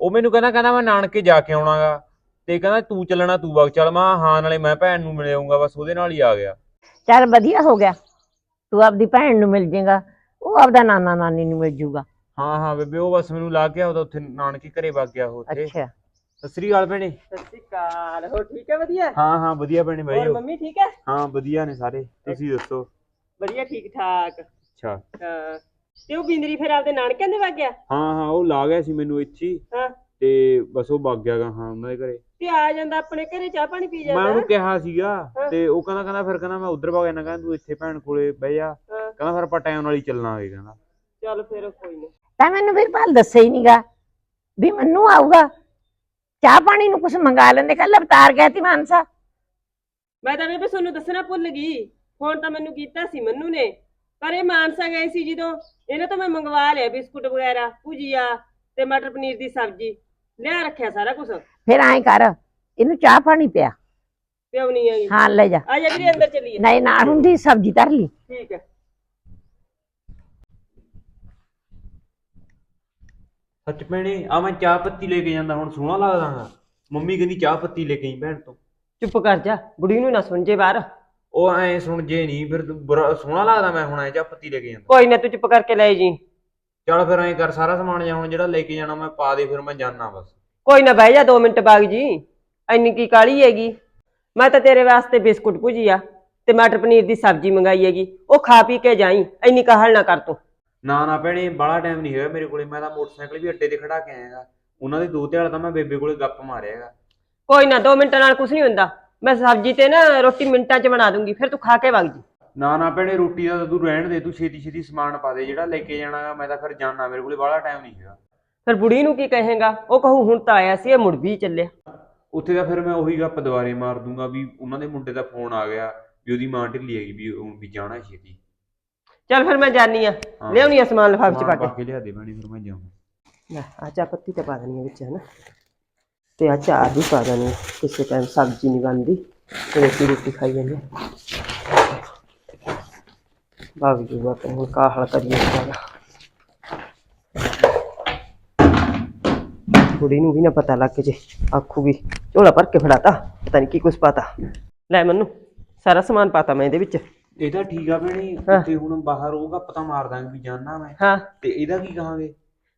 [SPEAKER 1] ਉਹ ਮੈਨੂੰ ਕਹਿੰਦਾ ਕਹਿੰਦਾ ਮੈਂ ਨਾਨਕੇ ਜਾ ਕੇ ਆਉਣਾਗਾ। ਤੇ ਕਹਿੰਦਾ ਤੂੰ ਚੱਲਣਾ ਤੂੰ ਵਗ ਚੱਲ। ਮੈਂ ਹਾਂ ਨਾਲੇ ਮੈਂ ਭੈਣ ਨੂੰ ਮਿਲ ਆਉਂਗਾ ਬਸ ਉਹਦੇ ਨਾਲ ਹੀ ਆ ਗਿਆ।
[SPEAKER 2] ਚੱਲ ਵਧੀਆ ਹੋ ਗਿਆ। ਤੂੰ ਆਪਦੀ ਭੈਣ ਨੂੰ ਮਿਲ ਜੇਗਾ ਉਹ ਆਪਦਾ ਨਾਨਾ ਨਾਨੀ ਨੂੰ ਮਿਲ ਜੂਗਾ
[SPEAKER 1] ਹਾਂ ਹਾਂ ਬੇਬੇ ਉਹ ਬਸ ਮੈਨੂੰ ਲਾ ਕੇ ਆਉਦਾ ਉੱਥੇ ਨਾਨਕੇ ਘਰੇ ਵਗ ਗਿਆ ਉਹ ਉੱਥੇ।
[SPEAKER 2] ਅੱਛਾ।
[SPEAKER 1] ਸਤਿ ਸ੍ਰੀ ਅਕਾਲ ਭੈਣੇ।
[SPEAKER 5] ਸਤਿ ਸ਼੍ਰੀ ਅਕਾਲ। ਹੋਰ ਠੀਕ ਹੈ ਵਧੀਆ?
[SPEAKER 1] ਹਾਂ ਹਾਂ ਵਧੀਆ ਭੈਣੇ
[SPEAKER 5] ਹੋਰ
[SPEAKER 1] ਬਾਈ
[SPEAKER 5] ਮੰਮੀ ਠੀਕ ਹੈ?
[SPEAKER 1] ਹਾਂ ਵਧੀਆ ਨੇ ਸਾਰੇ। ਤੁਸੀਂ ਦੱਸੋ?
[SPEAKER 5] ਵਧੀਆ ਠੀਕ ਠਾਕ।
[SPEAKER 1] ਅੱਛਾ।
[SPEAKER 5] ਹਾਂ। ਤੇ ਉਹ ਬਿੰਦਰੀ ਫਿਰ ਆਪਦੇ ਨਾਨਕਿਆਂ ਦੇ ਵਗ ਗਿਆ?
[SPEAKER 1] ਹਾਂ ਹਾਂ ਉਹ ਲਾ ਗਿਆ ਸੀ ਮੈਨੂੰ ਇੱਥੇ ਹੀ।
[SPEAKER 5] ਹਾਂ
[SPEAKER 1] ਤੇ ਬਸ ਉਹ ਵਗ ਗਿਆ ਗਾ ਹਾਂ ਉਹਨਾਂ ਦੇ ਘਰੇ।
[SPEAKER 5] ਤੇ ਆ ਜਾਂਦਾ ਆਪਣੇ ਘਰੇ ਚਾਹ ਪਾਣੀ ਪੀ
[SPEAKER 1] ਮੈਂ
[SPEAKER 5] ਜਾਂਦਾ
[SPEAKER 1] ਉਹਨੂੰ ਕਿਹਾ ਸੀਗਾ
[SPEAKER 5] ਹਾਂ।
[SPEAKER 1] ਤੇ ਉਹ ਕਹਿੰਦਾ ਕਹਿੰਦਾ ਫਿਰ ਕਹਿੰਦਾ ਮੈਂ ਉਧਰ ਵਗ ਜਾਣਾ ਕਹਿੰਦਾ ਤੂੰ ਇੱਥੇ ਭੈਣ ਕੋਲੇ ਬਹਿ ਜਾ।
[SPEAKER 5] ਹਾਂ।
[SPEAKER 1] ਕਹਿੰਦਾ ਫਿਰ ਆਪਾਂ ਟਾਈਮ ਨਾਲ ਹੀ ਚੱਲਾਂਗੇ ਕਹਿੰਦਾ।
[SPEAKER 5] ਚੱਲ ਫਿਰ ਕੋਈ ਨਾ।
[SPEAKER 2] ਤਾਂ ਮੈਨੂੰ ਵੀਰਪਾਲ ਦੱਸਿਆ ਹੀ ਨਹੀਂਗਾ ਵੀ ਮੰਨੂ ਆਊਗਾ। ਚਾਹ ਪਾਣੀ ਨੂੰ ਕੁਝ ਮੰਗਾ ਲੈਂਦੇ ਕੱਲ ਅਵਤਾਰ ਗਿਆ ਤੀ ਮਾਨਸਾ।
[SPEAKER 5] ਮੈਂ ਤਾਂ ਬੇਬੇ ਤੁਹਾਨੂੰ ਦੱਸਣਾ ਭੁੱਲ ਗਈ। ਫੋਨ ਤਾਂ ਮੈਨੂੰ ਕੀਤਾ ਸੀ ਮੰਨੂ ਨੇ। ਪਰ ਇਹ ਮਾਨਸਾ ਗਏ ਸੀ ਜਦੋਂ ਇਹਨਾਂ ਤੋਂ ਮੈਂ ਮੰਗਵਾ ਲਿਆ ਬਿਸਕੁਟ ਵਗੈਰਾ ਭੁਜੀਆ ਤੇ ਮਟਰ ਪਨੀਰ ਦੀ ਸਬਜ਼ੀ। ਲਿਆ ਰੱਖਿਆ ਸਾਰਾ ਕੁਝ
[SPEAKER 2] ਫਿਰ ਐਂ ਕਰ ਇਹਨੂੰ ਚਾਹ ਪਾਣੀ ਪਿਆ।
[SPEAKER 5] ਪਿਉਣੀ ਹੈਗੀ।
[SPEAKER 2] ਹਾਂ ਲੈ ਜਾ।
[SPEAKER 5] ਆ ਜਾ ਵੀਰੇ ਅੰਦਰ ਚੱਲੀਏ।
[SPEAKER 2] ਨਹੀਂ ਨਾਲ ਹੁੰਦੀ ਸਬਜ਼ੀ ਧਰ ਲਈ।
[SPEAKER 5] ਠੀਕ ਹੈ।
[SPEAKER 1] ਸੱਚ ਭੈਣੇ ਆ ਮੈਂ ਚਾਹ ਪੱਤੀ ਲੈ ਕੇ ਜਾਂਦਾ ਹੁਣ ਸੋਹਣਾ ਲੱਗਦਾਗਾ ਮੰਮੀ ਕਹਿੰਦੀ ਚਾਹ ਪੱਤੀ ਲੈ ਕੇ ਆਈ ਭੈਣ ਤੋਂ।
[SPEAKER 5] ਚੁੱਪ ਕਰ ਜਾ ਬੁੜੀ ਨੂੰ ਨਾ ਸੁਣ ਜੇ ਬਾਹਰ।
[SPEAKER 1] ਉਹ ਐ ਸੁਣ ਜੇ ਨਹੀਂ ਫਿਰ ਤੂੰ ਬੁਰਾ ਸੋਹਣਾ ਲੱਗਦਾ ਮੈਂ ਹੁਣ ਐ ਚਾਹ ਪੱਤੀ ਲੈ ਕੇ ਜਾਂਦਾ।
[SPEAKER 5] ਕੋਈ ਨਾ ਤੂੰ ਚੁੱਪ ਕਰਕੇ ਲੈ ਜੀ।
[SPEAKER 1] ਚੱਲ ਫਿਰ ਐਂ ਕਰ ਸਾਰਾ ਸਮਾਨ ਜਾਂ ਹੁਣ ਜਿਹੜਾ ਲੈ ਕੇ ਜਾਣਾ ਮੈਂ ਪਾ ਦੇ ਫਿਰ ਮੈਂ ਜਾਣਾ ਬਸ।
[SPEAKER 5] ਕੋਈ ਨਾ ਬਹਿ ਜਾ 2 ਮਿੰਟ ਬਾਗ ਜੀ। ਇੰਨੀ ਕੀ ਕਾਲੀ ਹੈਗੀ? ਮੈਂ ਤਾਂ ਤੇਰੇ ਵਾਸਤੇ ਬਿਸਕੁਟ ਭੁਜੀਆ ਤੇ ਮਟਰ ਪਨੀਰ ਦੀ ਸਬਜ਼ੀ ਮੰਗਾਈ ਹੈਗੀ। ਉਹ ਖਾ ਪੀ ਕੇ ਜਾਈ ਇੰਨੀ ਕਾਹਲ ਨਾ ਕਰ ਤੂੰ।
[SPEAKER 1] ਨਾ ਨਾ ਭੈਣੇ ਬੜਾ ਟਾਈਮ ਨਹੀਂ ਹੋਇਆ ਮੇਰੇ ਕੋਲੇ। ਮੈਂ ਤਾਂ ਮੋਟਰਸਾਈਕਲ ਵੀ ਅੱਡੇ ਤੇ ਖੜਾ ਕੇ ਆਇਆਗਾ ਉਹਨਾਂ ਦੇ ਦੋ ਧਿਆਲ ਤਾਂ ਮੈਂ ਬੇਬੇ ਕੋਲੇ ਗੱਪ ਮਾਰਿਆਗਾ
[SPEAKER 5] ਕੋਈ ਨਾ 2 ਮਿੰਟਾਂ ਨਾਲ ਕੁਝ ਨਹੀਂ ਹੁੰਦਾ। ਮੈਂ ਸਬਜ਼ੀ ਤੇ ਨਾ ਰੋਟੀ ਮਿੰਟਾਂ 'ਚ ਬਣਾ ਦੂੰਗੀ ਫਿਰ ਤੂੰ ਖਾ ਕੇ ਵਗ ਜੀ।
[SPEAKER 1] ਨਾ ਨਾ ਭੈਣੇ ਰੋਟੀ ਦਾ ਤਾਂ ਤੂੰ ਰਹਿਣ ਦੇ ਤੂੰ ਛੇਤੀ ਛੇਤੀ ਸਮਾਨ ਪਾ ਦੇ ਜਿਹੜਾ ਲੈ ਕੇ ਜਾਣਾਗਾ ਮੈਂ ਤਾਂ ਫਿਰ ਜਾਣਾ ਮੇਰੇ ਕੋਲੇ ਬੜਾ ਟਾਈਮ ਨਹੀਂ ਹੈਗਾ।
[SPEAKER 5] ਫਿਰ ਬੁੜੀ ਨੂੰ ਕੀ ਕਹੇਗਾ? ਉਹ ਕਹੂ ਹੁਣ ਤਾਂ ਆਇਆ ਸੀ ਇਹ ਮੁੜ ਵੀ ਚੱਲਿਆ।
[SPEAKER 1] ਉੱਥੇ ਤਾਂ ਫਿਰ ਮੈਂ ਉਹੀ ਗੱਪ ਦੁਬਾਰੇ ਮਾਰ ਦੂੰਗਾ ਵੀ ਉਹਨਾਂ ਦੇ ਮੁੰਡੇ ਦਾ ਫੋਨ ਆ ਗਿਆ ਵੀ ਉਹਦੀ ਮਾਂ ਢਿੱਲੀ ਹੈਗੀ ਵੀ ਉਹ ਵੀ ਜਾਣਾ ਛੇਤੀ।
[SPEAKER 5] ਚੱਲ ਫਿਰ ਮੈਂ ਜਾਨੀ ਆ। ਲਿਆਉਣੀ ਆ ਸਮਾਨ ਲਿਫਾਫੇ 'ਚ ਪਾ
[SPEAKER 1] ਕੇ। ਲਿਆ ਦੇ ਭੈਣੇ ਫਿਰ ਮੈਂ
[SPEAKER 5] ਕੇ ਲੈ ਆ ਚਾਹ ਪੱਤੀ ਤੇ ਪਾ ਦੇਣੀ ਆ ਵਿੱਚ ਹਨਾ। ਤੇ ਆ ਚਾਹ ਵੀ ਪਾ ਦੇਣੀ ਆ। ਕਿਸੇ ਟਾਈਮ ਸਬਜ਼ੀ ਨਹੀਂ ਬਣਦੀ। ਤੇ ਰੋਟੀ ਰੋਟੀ ਖਾਈ ਜਾਂਦੇ ਬਾਗ ਜੀ ਬਾਤ ਹੁਣ ਕਾਹਲ ਕਰੀਏ ਸਾਰਾ ਕੁੜੀ ਨੂੰ ਵੀ ਨਾ ਪਤਾ ਲੱਗ ਜੇ ਆਖੂਗੀ ਝੋਲਾ ਭਰ ਕੇ ਫੜਾਤਾ ਪਤਾ ਨਹੀਂ ਕੀ ਕੁਛ ਪਾਤਾ। ਲੈ ਮੈਨੂੰ ਸਾਰਾ ਸਮਾਨ ਪਾਤਾ ਮੈਂ ਇਹਦੇ ਵਿੱਚ।
[SPEAKER 1] ਇਹ ਤਾਂ ਠੀਕ ਆ ਭੈਣੇ
[SPEAKER 5] ਹਾਂ।
[SPEAKER 1] ਉੱਥੇ ਹੁਣ ਬਾਹਰ ਉਹ ਗੱਪ ਤਾਂ ਮਾਰ ਦਾਂਗੇ ਵੀ ਜਾਣਾ ਮੈਂ।
[SPEAKER 5] ਹਾਂ।
[SPEAKER 1] ਤੇ ਇਹਦਾ ਕੀ ਕਹਾਂਗੇ?